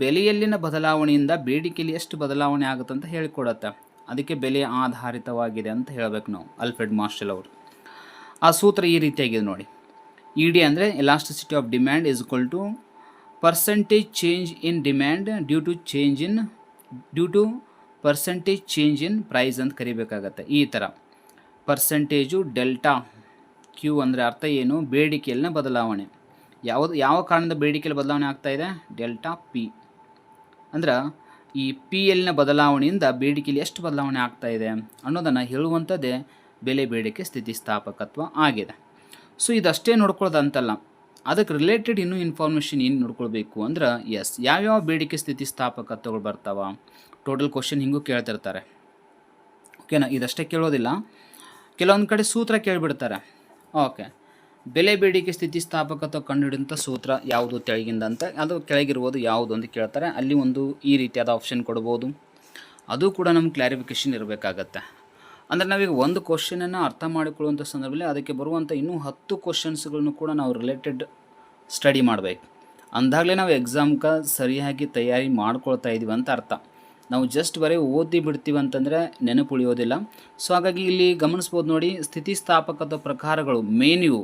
S1: ಬೆಲೆಯಲ್ಲಿನ ಬದಲಾವಣೆಯಿಂದ ಬೇಡಿಕೆಯಲ್ಲಿ ಎಷ್ಟು ಬದಲಾವಣೆ ಆಗುತ್ತೆ ಅಂತ ಹೇಳಿಕೊಡತ್ತೆ. ಅದಕ್ಕೆ ಬೆಲೆ ಆಧಾರಿತವಾಗಿದೆ ಅಂತ ಹೇಳಬೇಕು ನಾವು, ಅಲ್ಫ್ರೆಡ್ ಮಾರ್ಷಲ್ ಅವರು. ಆ ಸೂತ್ರ ಈ ರೀತಿಯಾಗಿದೆ ನೋಡಿ. ಇ ಡಿ ಅಂದರೆ elasticity of demand is equal to percentage change in demand due to change in due to percentage change in price ಅಂತ ಕರಿಬೇಕಾಗತ್ತೆ. ಈ ಥರ ಪರ್ಸೆಂಟೇಜು ಡೆಲ್ಟಾ ಕ್ಯೂ ಅಂದರೆ ಅರ್ಥ ಏನು? ಬೇಡಿಕೆಯಲ್ಲಿನ ಬದಲಾವಣೆ. ಯಾವುದು ಯಾವ ಕಾರಣದ ಬೇಡಿಕೆಯಲ್ಲಿ ಬದಲಾವಣೆ ಆಗ್ತಾ ಇದೆ? ಡೆಲ್ಟಾ ಪಿ ಅಂದ್ರೆ ಈ ಪಿ ಎಲ್ನ ಬದಲಾವಣೆಯಿಂದ ಬೇಡಿಕೆಯಲ್ಲಿ ಎಷ್ಟು ಬದಲಾವಣೆ ಆಗ್ತಾ ಇದೆ ಅನ್ನೋದನ್ನು ಹೇಳುವಂಥದ್ದೇ ಬೆಲೆ ಬೇಡಿಕೆ ಸ್ಥಿತಿಸ್ಥಾಪಕತ್ವ ಆಗಿದೆ. ಸೊ ಇದಷ್ಟೇ ನೋಡ್ಕೊಳ್ಳೋದಂತಲ್ಲ. ಅದಕ್ಕೆ ರಿಲೇಟೆಡ್ ಇನ್ನೂ ಇನ್ಫಾರ್ಮೇಷನ್ ಏನು ನೋಡ್ಕೊಳ್ಬೇಕು ಅಂದ್ರೆ ಎಸ್ ಯಾವ್ಯಾವ ಬೇಡಿಕೆ ಸ್ಥಿತಿಸ್ಥಾಪಕತ್ವಗಳು ಬರ್ತಾವ? ಟೋಟಲ್ ಕ್ವಶನ್ ಹಿಂಗೂ ಕೇಳ್ತಿರ್ತಾರೆ. ಓಕೆನಾ ಇದಷ್ಟೇ ಕೇಳೋದಿಲ್ಲ. ಕೆಲವೊಂದು ಕಡೆ ಸೂತ್ರ ಕೇಳಿಬಿಡ್ತಾರೆ. ಓಕೆ ಬೆಲೆ ಬೇಡಿಕೆ ಸ್ಥಿತಿಸ್ಥಾಪಕತ್ವ ಕಂಡುಹಿಡಿದಂಥ ಸೂತ್ರ ಯಾವುದು ತೆಳಗಿಂದ ಅಂತ, ಅದು ಕೆಳಗಿರ್ಬೋದು ಯಾವುದು ಅಂತ ಕೇಳ್ತಾರೆ. ಅಲ್ಲಿ ಒಂದು ಈ ರೀತಿಯಾದ ಆಪ್ಷನ್ ಕೊಡ್ಬೋದು. ಅದು ಕೂಡ ನಮ್ಗೆ ಕ್ಲಾರಿಫಿಕೇಷನ್ ಇರಬೇಕಾಗತ್ತೆ. ಅಂದರೆ ನಾವೀಗ ಒಂದು ಕ್ವಶನನ್ನು ಅರ್ಥ ಮಾಡಿಕೊಳ್ಳುವಂಥ ಸಂದರ್ಭದಲ್ಲಿ ಅದಕ್ಕೆ ಬರುವಂಥ ಇನ್ನೂ ಹತ್ತು ಕ್ವಶನ್ಸ್ಗಳನ್ನು ಕೂಡ ನಾವು ರಿಲೇಟೆಡ್ ಸ್ಟಡಿ ಮಾಡಬೇಕು. ಅಂದಾಗಲೇ ನಾವು ಎಕ್ಸಾಮ್ಗೆ ಸರಿಯಾಗಿ ತಯಾರಿ ಮಾಡ್ಕೊಳ್ತಾ ಇದ್ದೀವಿ ಅಂತ ಅರ್ಥ. ನಾವು ಜಸ್ಟ್ ಬರೀ ಓದಿ ಬಿಡ್ತೀವಿ ಅಂತಂದರೆ ನೆನಪು ಉಳಿಯೋದಿಲ್ಲ ಸೊ ಹಾಗಾಗಿ ಇಲ್ಲಿ ಗಮನಿಸ್ಬೋದು ನೋಡಿ ಸ್ಥಿತಿಸ್ಥಾಪಕದ ಪ್ರಕಾರಗಳು ಮೇನ್ ಇವು.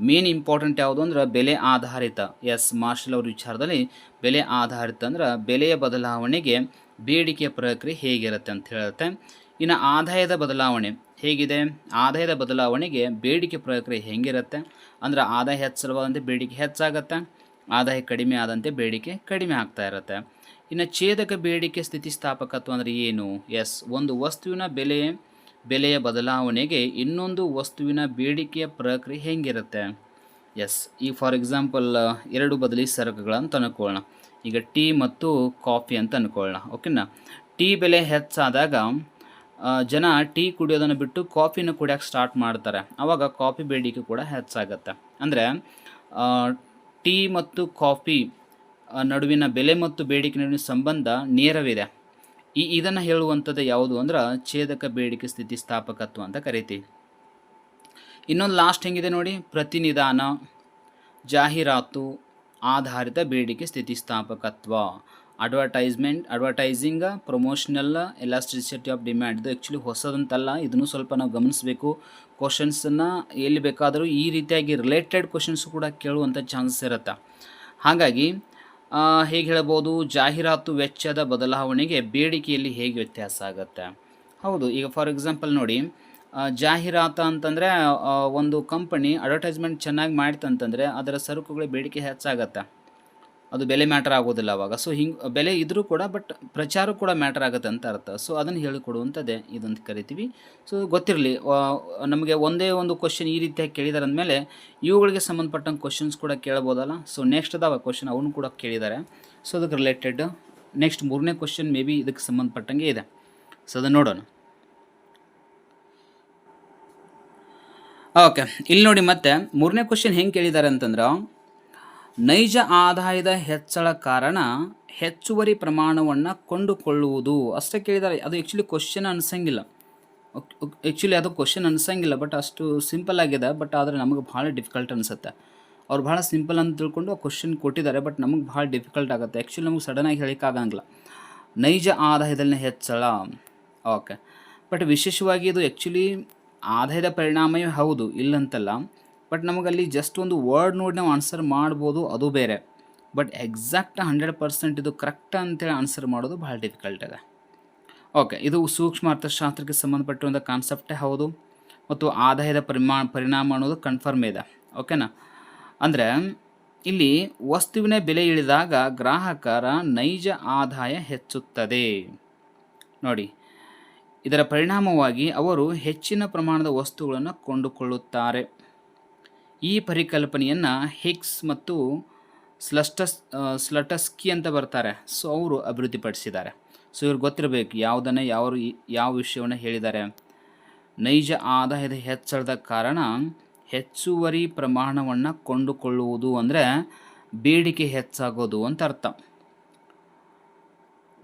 S1: ಮೇನ್ ಇಂಪಾರ್ಟೆಂಟ್ ಯಾವುದು ಅಂದ್ರೆ ಬೆಲೆ ಆಧಾರಿತ. ಎಸ್ ಮಾರ್ಷಲ್ ಅವ್ರ ವಿಚಾರದಲ್ಲಿ ಬೆಲೆ ಆಧಾರಿತ ಅಂದ್ರೆ ಬೆಲೆಯ ಬದಲಾವಣೆಗೆ ಬೇಡಿಕೆಯ ಪ್ರಕ್ರಿಯೆ ಹೇಗಿರುತ್ತೆ ಅಂತ ಹೇಳುತ್ತೆ. ಇನ್ನು ಆದಾಯದ ಬದಲಾವಣೆ ಹೇಗಿದೆ? ಆದಾಯದ ಬದಲಾವಣೆಗೆ ಬೇಡಿಕೆ ಪ್ರಕ್ರಿಯೆ ಹೆಂಗಿರುತ್ತೆ? ಅಂದ್ರೆ ಆದಾಯ ಹೆಚ್ಚಳವಾದಂತೆ ಬೇಡಿಕೆ ಹೆಚ್ಚಾಗತ್ತೆ? ಆದಾಯ ಕಡಿಮೆ ಆದಂತೆ ಬೇಡಿಕೆ ಕಡಿಮೆ ಆಗ್ತಾ ಇರುತ್ತೆ. ಇನ್ನು ಛೇದಕ ಬೇಡಿಕೆ ಸ್ಥಿತಿಸ್ಥಾಪಕತ್ವ ಅಂದರೆ ಏನು? ಎಸ್ ಒಂದು ವಸ್ತುವಿನ ಬೆಲೆ ಬೆಲೆಯ ಬದಲಾವಣೆಗೆ ಇನ್ನೊಂದು ವಸ್ತುವಿನ ಬೇಡಿಕೆಯ ಪ್ರಕ್ರಿಯೆ ಹೆಂಗಿರುತ್ತೆ? ಎಸ್ ಈ ಫಾರ್ ಎಕ್ಸಾಂಪಲ್ ಎರಡು ಬದಲಿ ಸರಕುಗಳನ್ನು ಅನ್ಕೊಳ್ಳೋಣ. ಈಗ ಟೀ ಮತ್ತು ಕಾಫಿ ಅಂತ ಅನ್ಕೊಳ್ಳೋಣ ಓಕೆನಾ ಟೀ ಬೆಲೆ ಹೆಚ್ಚಾದಾಗ ಜನ ಟೀ ಕುಡಿಯೋದನ್ನು ಬಿಟ್ಟು ಕಾಫಿನ ಕುಡಿಯೋಕೆ ಸ್ಟಾರ್ಟ್ ಮಾಡ್ತಾರೆ. ಆವಾಗ ಕಾಫಿ ಬೇಡಿಕೆ ಕೂಡ ಹೆಚ್ಚಾಗತ್ತೆ. ಅಂದರೆ ಟೀ ಮತ್ತು ಕಾಫಿ ನಡುವಿನ ಬೆಲೆ ಮತ್ತು ಬೇಡಿಕೆ ನಡುವಿನ ಸಂಬಂಧ ನೇರವಿದೆ. ಈ ಇದನ್ನು ಹೇಳುವಂಥದ್ದು ಯಾವುದು ಅಂದ್ರೆ ಛೇದಕ ಬೇಡಿಕೆ ಸ್ಥಿತಿ ಸ್ಥಾಪಕತ್ವ ಅಂತ ಕರಿತೀವಿ. ಇನ್ನೊಂದು ಲಾಸ್ಟ್ ಹೆಂಗಿದೆ ನೋಡಿ? ಪ್ರತಿನಿಧಾನ, ಜಾಹೀರಾತು, ಆಧಾರಿತ ಬೇಡಿಕೆ ಸ್ಥಿತಿಸ್ಥಾಪಕತ್ವ advertisement advertising promotional elasticity of demand ಇದು ಆ್ಯಕ್ಚುಲಿ ಹೊಸದಂತಲ್ಲ, ಇದನ್ನು ಸ್ವಲ್ಪ ನಾವು ಗಮನಿಸಬೇಕು. ಕ್ವಶನ್ಸನ್ನು ಎಲ್ಲಿ ಬೇಕಾದರೂ ಈ ರೀತಿಯಾಗಿ ರಿಲೇಟೆಡ್ ಕ್ವಶನ್ಸ್ ಕೂಡ ಕೇಳುವಂಥ ಚಾನ್ಸಸ್ ಇರುತ್ತೆ. ಹಾಗಾಗಿ ಹೇಗೆ ಹೇಳ್ಬೋದು ಜಾಹೀರಾತು ವೆಚ್ಚದ ಬದಲಾವಣೆಗೆ ಬೇಡಿಕೆಯಲ್ಲಿ ಹೇಗೆ ವ್ಯತ್ಯಾಸ ಆಗುತ್ತೆ? ಹೌದು, ಈಗ ಫಾರ್ ಎಕ್ಸಾಂಪಲ್ ನೋಡಿ ಜಾಹೀರಾತು ಅಂತಂದರೆ ಒಂದು ಕಂಪನಿ ಅಡ್ವರ್ಟೈಸ್ಮೆಂಟ್ ಚೆನ್ನಾಗಿ ಮಾಡಿತಂತಂದರೆ ಅದರ ಸರಕುಗಳ ಬೇಡಿಕೆ ಹೆಚ್ಚಾಗತ್ತೆ. ಅದು ಬೆಲೆ ಮ್ಯಾಟರ್ ಆಗೋದಿಲ್ಲ ಅವಾಗ. ಸೊ ಹಿಂಗೆ, ಬೆಲೆ ಇದ್ರೂ ಕೂಡ ಬಟ್ ಪ್ರಚಾರ ಕೂಡ ಮ್ಯಾಟರ್ ಆಗುತ್ತೆ ಅಂತ ಅರ್ಥ. ಸೊ ಅದನ್ನು ಹೇಳಿಕೊಡುವಂಥದ್ದೇ ಇದಂತ ಕರಿತೀವಿ. ಸೊ ಗೊತ್ತಿರಲಿ ನಮಗೆ ಒಂದೇ ಒಂದು ಕ್ವಶನ್ ಈ ರೀತಿಯಾಗಿ ಕೇಳಿದಾರೆ ಅಂದಮೇಲೆ, ಇವುಗಳಿಗೆ ಸಂಬಂಧಪಟ್ಟಂಗೆ ಕ್ವಶನ್ಸ್ ಕೂಡ ಕೇಳ್ಬೋದಲ್ಲ? ಸೊ ನೆಕ್ಸ್ಟ್ ಅದಾವ ಕ್ವಶನ್ ಅವನು ಕೂಡ ಕೇಳಿದ್ದಾರೆ ಸೊ ಅದಕ್ಕೆ ರಿಲೇಟೆಡ್ ನೆಕ್ಸ್ಟ್ ಮೂರನೇ ಕ್ವಶನ್ ಮೇ ಬಿ ಇದಕ್ಕೆ ಸಂಬಂಧಪಟ್ಟಂಗೆ ಇದೆ. ಸೊ ಅದನ್ನು ನೋಡೋಣ. ಓಕೆ ಇಲ್ಲಿ ನೋಡಿ ಮತ್ತೆ, ಮೂರನೇ ಕ್ವಶನ್ ಹೆಂಗೆ ಕೇಳಿದ್ದಾರೆ ಅಂತಂದ್ರೆ ನೈಜ ಆದಾಯದ ಹೆಚ್ಚಳ ಕಾರಣ ಹೆಚ್ಚುವರಿ ಪ್ರಮಾಣವನ್ನು ಕೊಂಡುಕೊಳ್ಳುವುದು. ಅಷ್ಟೇ ಕೇಳಿದ್ದಾರೆ ಅದು ಆ್ಯಕ್ಚುಲಿ ಕ್ವಶನ್ ಅನ್ಸಂಗಿಲ್ಲ. ಆ್ಯಕ್ಚುಲಿ ಅದು ಕ್ವಶನ್ ಅನ್ಸಂಗಿಲ್ಲ ಬಟ್ ಅಷ್ಟು ಸಿಂಪಲ್ ಆಗಿದೆ ಬಟ್ ಆದರೆ ನಮಗೆ ಭಾಳ ಡಿಫಿಕಲ್ಟ್ ಅನಿಸುತ್ತೆ. ಅವ್ರು ಭಾಳ ಸಿಂಪಲ್ ಅಂತ ತಿಳ್ಕೊಂಡು ಆ ಕ್ವಶನ್ ಕೊಟ್ಟಿದ್ದಾರೆ ಬಟ್ ನಮಗೆ ಭಾಳ ಡಿಫಿಕಲ್ಟ್ ಆಗುತ್ತೆ. ಆ್ಯಕ್ಚುಲಿ ನಮಗೆ ಸಡನ್ನಾಗಿ ಹೇಳೋಕ್ಕಾಗಂಗಿಲ್ಲ ನೈಜ ಆದಾಯದಲ್ಲಿ ಹೆಚ್ಚಳ. ಓಕೆ ಬಟ್ ವಿಶೇಷವಾಗಿ ಇದು ಆ್ಯಕ್ಚುಲಿ ಆದಾಯದ ಪರಿಣಾಮವೇ ಹೌದು, ಇಲ್ಲಂತಲ್ಲ. ಬಟ್ ನಮಗಲ್ಲಿ ಜಸ್ಟ್ ಒಂದು ವರ್ಡ್ ನೋಡಿ ನಾವು ಆನ್ಸರ್ ಮಾಡ್ಬೋದು, ಅದು ಬೇರೆ. ಬಟ್ ಎಕ್ಸಾಕ್ಟ್ ಹಂಡ್ರೆಡ್ ಪರ್ಸೆಂಟ್ ಇದು ಕರೆಕ್ಟ್ ಅಂತೇಳಿ ಆನ್ಸರ್ ಮಾಡೋದು ಭಾಳ ಡಿಫಿಕಲ್ಟ್ ಇದೆ. ಓಕೆ ಇದು ಸೂಕ್ಷ್ಮ ಅರ್ಥಶಾಸ್ತ್ರಕ್ಕೆ ಸಂಬಂಧಪಟ್ಟಿರುವಂಥ ಕಾನ್ಸೆಪ್ಟೇ ಹೌದು. ಮತ್ತು ಆದಾಯದ ಪರಿಮಾ, ಪರಿಣಾಮ ಅನ್ನೋದು ಕನ್ಫರ್ಮ್ ಇದೆ. ಓಕೆನಾ ಅಂದರೆ, ಇಲ್ಲಿ ವಸ್ತುವಿನ ಬೆಲೆ ಇಳಿದಾಗ ಗ್ರಾಹಕರ ನೈಜ ಆದಾಯ ಹೆಚ್ಚುತ್ತದೆ. ನೋಡಿ, ಇದರ ಪರಿಣಾಮವಾಗಿ ಅವರು ಹೆಚ್ಚಿನ ಪ್ರಮಾಣದ ವಸ್ತುಗಳನ್ನು ಕೊಂಡುಕೊಳ್ಳುತ್ತಾರೆ. ಈ ಪರಿಕಲ್ಪನೆಯನ್ನು ಹಿಕ್ಸ್ ಮತ್ತು ಸ್ಲಸ್ಟಸ್ ಸ್ಲಟಸ್ಕಿ ಅಂತ ಬರ್ತಾರೆ. ಸೊ ಅವರು ಅಭಿವೃದ್ಧಿಪಡಿಸಿದ್ದಾರೆ. ಸೊ ಇವ್ರಿಗೆ ಗೊತ್ತಿರಬೇಕು ಯಾವುದನ್ನು ಯಾವರು ಯಾವ ವಿಷಯವನ್ನು ಹೇಳಿದ್ದಾರೆ. ನೈಜ ಆದಾಯದ ಹೆಚ್ಚಳದ ಕಾರಣ ಹೆಚ್ಚುವರಿ ಪ್ರಮಾಣವನ್ನು ಕೊಂಡುಕೊಳ್ಳುವುದು ಅಂದರೆ ಬೇಡಿಕೆ ಹೆಚ್ಚಾಗೋದು ಅಂತ ಅರ್ಥ.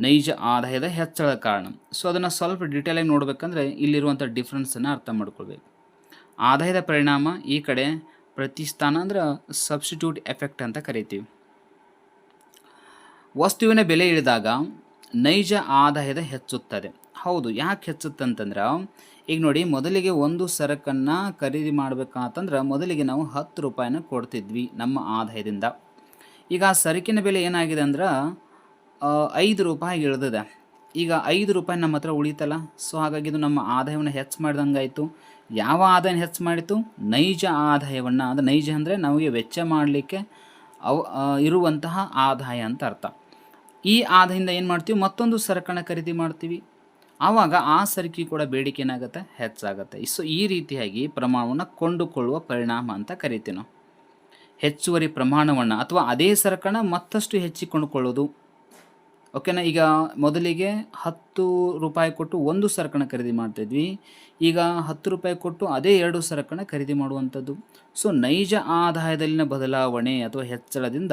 S1: ನೈಜ ಆದಾಯದ ಹೆಚ್ಚಳದ ಕಾರಣ. ಸೊ ಅದನ್ನು ಸ್ವಲ್ಪ ಡೀಟೇಲಾಗಿ ನೋಡಬೇಕಂದ್ರೆ ಇಲ್ಲಿರುವಂಥ ಡಿಫ್ರೆನ್ಸನ್ನು ಅರ್ಥ ಮಾಡ್ಕೊಳ್ಬೇಕು. ಆದಾಯದ ಪರಿಣಾಮ ಈ ಕಡೆ ಪ್ರತಿಸ್ಥಾನ ಅಂದ್ರೆ ಸಬ್ಸ್ಟಿಟ್ಯೂಟ್ ಎಫೆಕ್ಟ್ ಅಂತ ಕರಿತೀವಿ. ವಸ್ತುವಿನ ಬೆಲೆ ಇಳಿದಾಗ ನೈಜ ಆದಾಯದ ಹೆಚ್ಚುತ್ತದೆ. ಹೌದು, ಯಾಕೆ ಹೆಚ್ಚುತ್ತೆ ಅಂತಂದ್ರೆ ಈಗ ನೋಡಿ ಮೊದಲಿಗೆ ಒಂದು ಸರಕನ್ನು ಖರೀದಿ ಮಾಡಬೇಕಂತಂದ್ರೆ ಮೊದಲಿಗೆ ನಾವು ಹತ್ತು ರೂಪಾಯಿನ ಕೊಡ್ತಿದ್ವಿ ನಮ್ಮ ಆದಾಯದಿಂದ. ಈಗ ಆ ಸರಕಿನ ಬೆಲೆ ಏನಾಗಿದೆ ಅಂದ್ರೆ ಐದು ರೂಪಾಯಿ ಇಳಿದಿದೆ. ಈಗ ಐದು ರೂಪಾಯಿ ನಮ್ಮ ಹತ್ರ ಉಳಿತಲ್ಲ, ಸೊ ಹಾಗಾಗಿ ಇದು ನಮ್ಮ ಆದಾಯವನ್ನು ಹೆಚ್ಚು ಮಾಡಿದಂಗೆ ಆಯಿತು. ಯಾವ ಆದಾಯ ಹೆಚ್ಚು ಮಾಡಿತು? ನೈಜ ಆದಾಯವನ್ನು ಅಂದರೆ ನೈಜ ಅಂದರೆ ನಮಗೆ ವೆಚ್ಚ ಮಾಡಲಿಕ್ಕೆ ಅವ ಇರುವಂತಹ ಆದಾಯ ಅಂತ ಅರ್ಥ. ಈ ಆದಾಯದಿಂದ ಏನು ಮಾಡ್ತೀವಿ? ಮತ್ತೊಂದು ಸರಕನ್ನ ಖರೀದಿ ಮಾಡ್ತೀವಿ. ಆವಾಗ ಆ ಸರಕಿ ಕೂಡ ಬೇಡಿಕೆ ಏನಾಗುತ್ತೆ? ಹೆಚ್ಚಾಗುತ್ತೆ. ಸೊ ಈ ರೀತಿಯಾಗಿ ಪ್ರಮಾಣವನ್ನು ಕೊಂಡುಕೊಳ್ಳುವ ಪರಿಣಾಮ ಅಂತ ಕರಿತೀವಿ ನಾವು. ಹೆಚ್ಚುವರಿ ಪ್ರಮಾಣವನ್ನು, ಅಥವಾ ಅದೇ ಸರಕನ್ನು ಮತ್ತಷ್ಟು ಹೆಚ್ಚಿಕೊಂಡುಕೊಳ್ಳೋದು ಓಕೆನಾ? ಈಗ ಮೊದಲಿಗೆ ಹತ್ತು ರೂಪಾಯಿ ಕೊಟ್ಟು ಒಂದು ಸರಕನ್ನು ಖರೀದಿ ಮಾಡ್ತಾಯಿದ್ವಿ ಈಗ ಹತ್ತು ರೂಪಾಯಿ ಕೊಟ್ಟು ಅದೇ ಎರಡು ಸರಕನ್ನು ಖರೀದಿ ಮಾಡುವಂಥದ್ದು. ಸೊ, ನೈಜ ಆದಾಯದಲ್ಲಿನ ಬದಲಾವಣೆ ಅಥವಾ ಹೆಚ್ಚಳದಿಂದ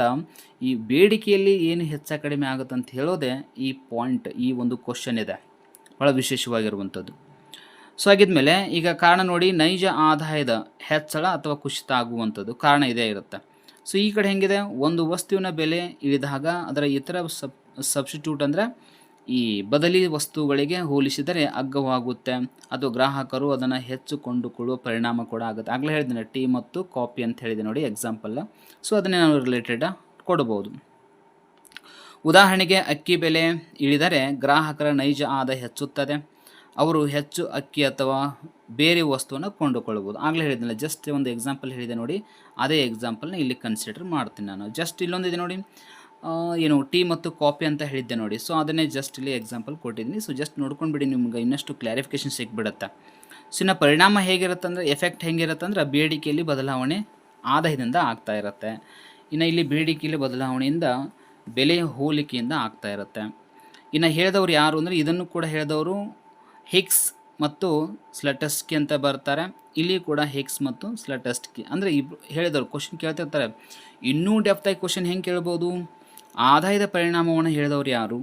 S1: ಈ ಬೇಡಿಕೆಯಲ್ಲಿ ಏನು ಹೆಚ್ಚ ಕಡಿಮೆ ಆಗುತ್ತೆ ಅಂತ ಹೇಳೋದೇ ಈ ಪಾಯಿಂಟ್, ಈ ಒಂದು ಕ್ವಶನ್ ಇದೆ. ಭಾಳ ವಿಶೇಷವಾಗಿರುವಂಥದ್ದು. ಸೊ ಆಗಿದ್ಮೇಲೆ ಈಗ ಕಾರಣ ನೋಡಿ, ನೈಜ ಆದಾಯದ ಹೆಚ್ಚಳ ಅಥವಾ ಕುಸಿತ ಆಗುವಂಥದ್ದು ಕಾರಣ ಇದೇ ಇರುತ್ತೆ. ಸೊ, ಈ ಕಡೆ ಹೆಂಗಿದೆ? ಒಂದು ವಸ್ತುವಿನ ಬೆಲೆ ಇಳಿದಾಗ ಅದರ ಇತರ ಸಬ್ ಸಬ್ಸ್ಟಿಟ್ಯೂಟ್ ಅಂದರೆ ಈ ಬದಲಿ ವಸ್ತುಗಳಿಗೆ ಹೋಲಿಸಿದರೆ ಅಗ್ಗವಾಗುತ್ತೆ. ಅದು ಗ್ರಾಹಕರು ಅದನ್ನು ಹೆಚ್ಚು ಕೊಂಡುಕೊಳ್ಳುವ ಪರಿಣಾಮ ಕೂಡ ಆಗುತ್ತೆ. ಆಗಲೇ ಹೇಳಿದ್ದೇನೆ, ಟೀ ಮತ್ತು ಕಾಫಿ ಅಂತ ಹೇಳಿದೆ ನೋಡಿ ಎಕ್ಸಾಂಪಲ್ ಸೊ ಅದನ್ನೇ ನಾವು ರಿಲೇಟೆಡ್ ಕೊಡ್ಬೋದು. ಉದಾಹರಣೆಗೆ ಅಕ್ಕಿ ಬೆಲೆ ಇಳಿದರೆ ಗ್ರಾಹಕರ ನೈಜ ಆದಾಯ ಹೆಚ್ಚುತ್ತದೆ. ಅವರು ಹೆಚ್ಚು ಅಕ್ಕಿ ಅಥವಾ ಬೇರೆ ವಸ್ತುವನ್ನು ಕೊಂಡುಕೊಳ್ಳಬಹುದು. ಆಗಲೇ ಹೇಳಿದ್ನಲ್ಲ ಜಸ್ಟ್ ಒಂದು ಎಕ್ಸಾಂಪಲ್ ಹೇಳಿದೆ ನೋಡಿ. ಅದೇ ಎಕ್ಸಾಂಪಲ್ನ ಇಲ್ಲಿ ಕನ್ಸಿಡರ್ ಮಾಡ್ತೀನಿ ನಾನು. ಜಸ್ಟ್ ಇಲ್ಲೊಂದಿದೆ ನೋಡಿ. ಏನು, ಟೀ ಮತ್ತು ಕಾಫಿ ಅಂತ ಹೇಳಿದ್ದೆ ನೋಡಿ. ಸೊ ಅದನ್ನೇ ಜಸ್ಟ್ ಇಲ್ಲಿ ಎಕ್ಸಾಂಪಲ್ ಕೊಟ್ಟಿದ್ದೀನಿ. ಸೊ ಜಸ್ಟ್ ನೋಡ್ಕೊಂಡ್ಬಿಡಿ ನಿಮ್ಗೆ ಇನ್ನಷ್ಟು ಕ್ಲಾರಿಫಿಕೇಶನ್ ಸಿಕ್ಬಿಡುತ್ತೆ ಸೊ ಇನ್ನು ಪರಿಣಾಮ ಹೇಗಿರುತ್ತೆ ಅಂದರೆ ಎಫೆಕ್ಟ್ ಹೆಂಗಿರುತ್ತೆ ಅಂದ್ರೆ, ಬೇಡಿಕೆಯಲ್ಲಿ ಬದಲಾವಣೆ ಆದಾಯದಿಂದ ಆಗ್ತಾ ಇರುತ್ತೆ. ಇನ್ನು ಇಲ್ಲಿ ಬೇಡಿಕೆಯಲ್ಲಿ ಬದಲಾವಣೆಯಿಂದ ಬೆಲೆ ಹೋಲಿಕೆಯಿಂದ ಆಗ್ತಾ ಇರುತ್ತೆ. ಇನ್ನು ಹೇಳಿದವರು ಯಾರು ಅಂದರೆ, ಇದನ್ನು ಕೂಡ ಹೇಳಿದವರು ಹಿಕ್ಸ್ ಮತ್ತು ಸ್ಲಟಸ್ಕಿ ಅಂತ ಬರ್ತಾರೆ. ಇಲ್ಲಿ ಕೂಡ ಹಿಕ್ಸ್ ಮತ್ತು ಸ್ಲಟಸ್ಕಿ ಅಂದರೆ ಇಬ್ ಹೇಳಿದವರು ಕ್ವಶನ್ ಕೇಳ್ತಿರ್ತಾರೆ. ಇನ್ನೂ ಡೆಪ್ತಾಗಿ ಕ್ವಶನ್ ಹೆಂಗೆ ಕೇಳ್ಬೋದು? ಆದಾಯದ ಪರಿಣಾಮವನ್ನು ಹೇಳಿದವರು ಯಾರು?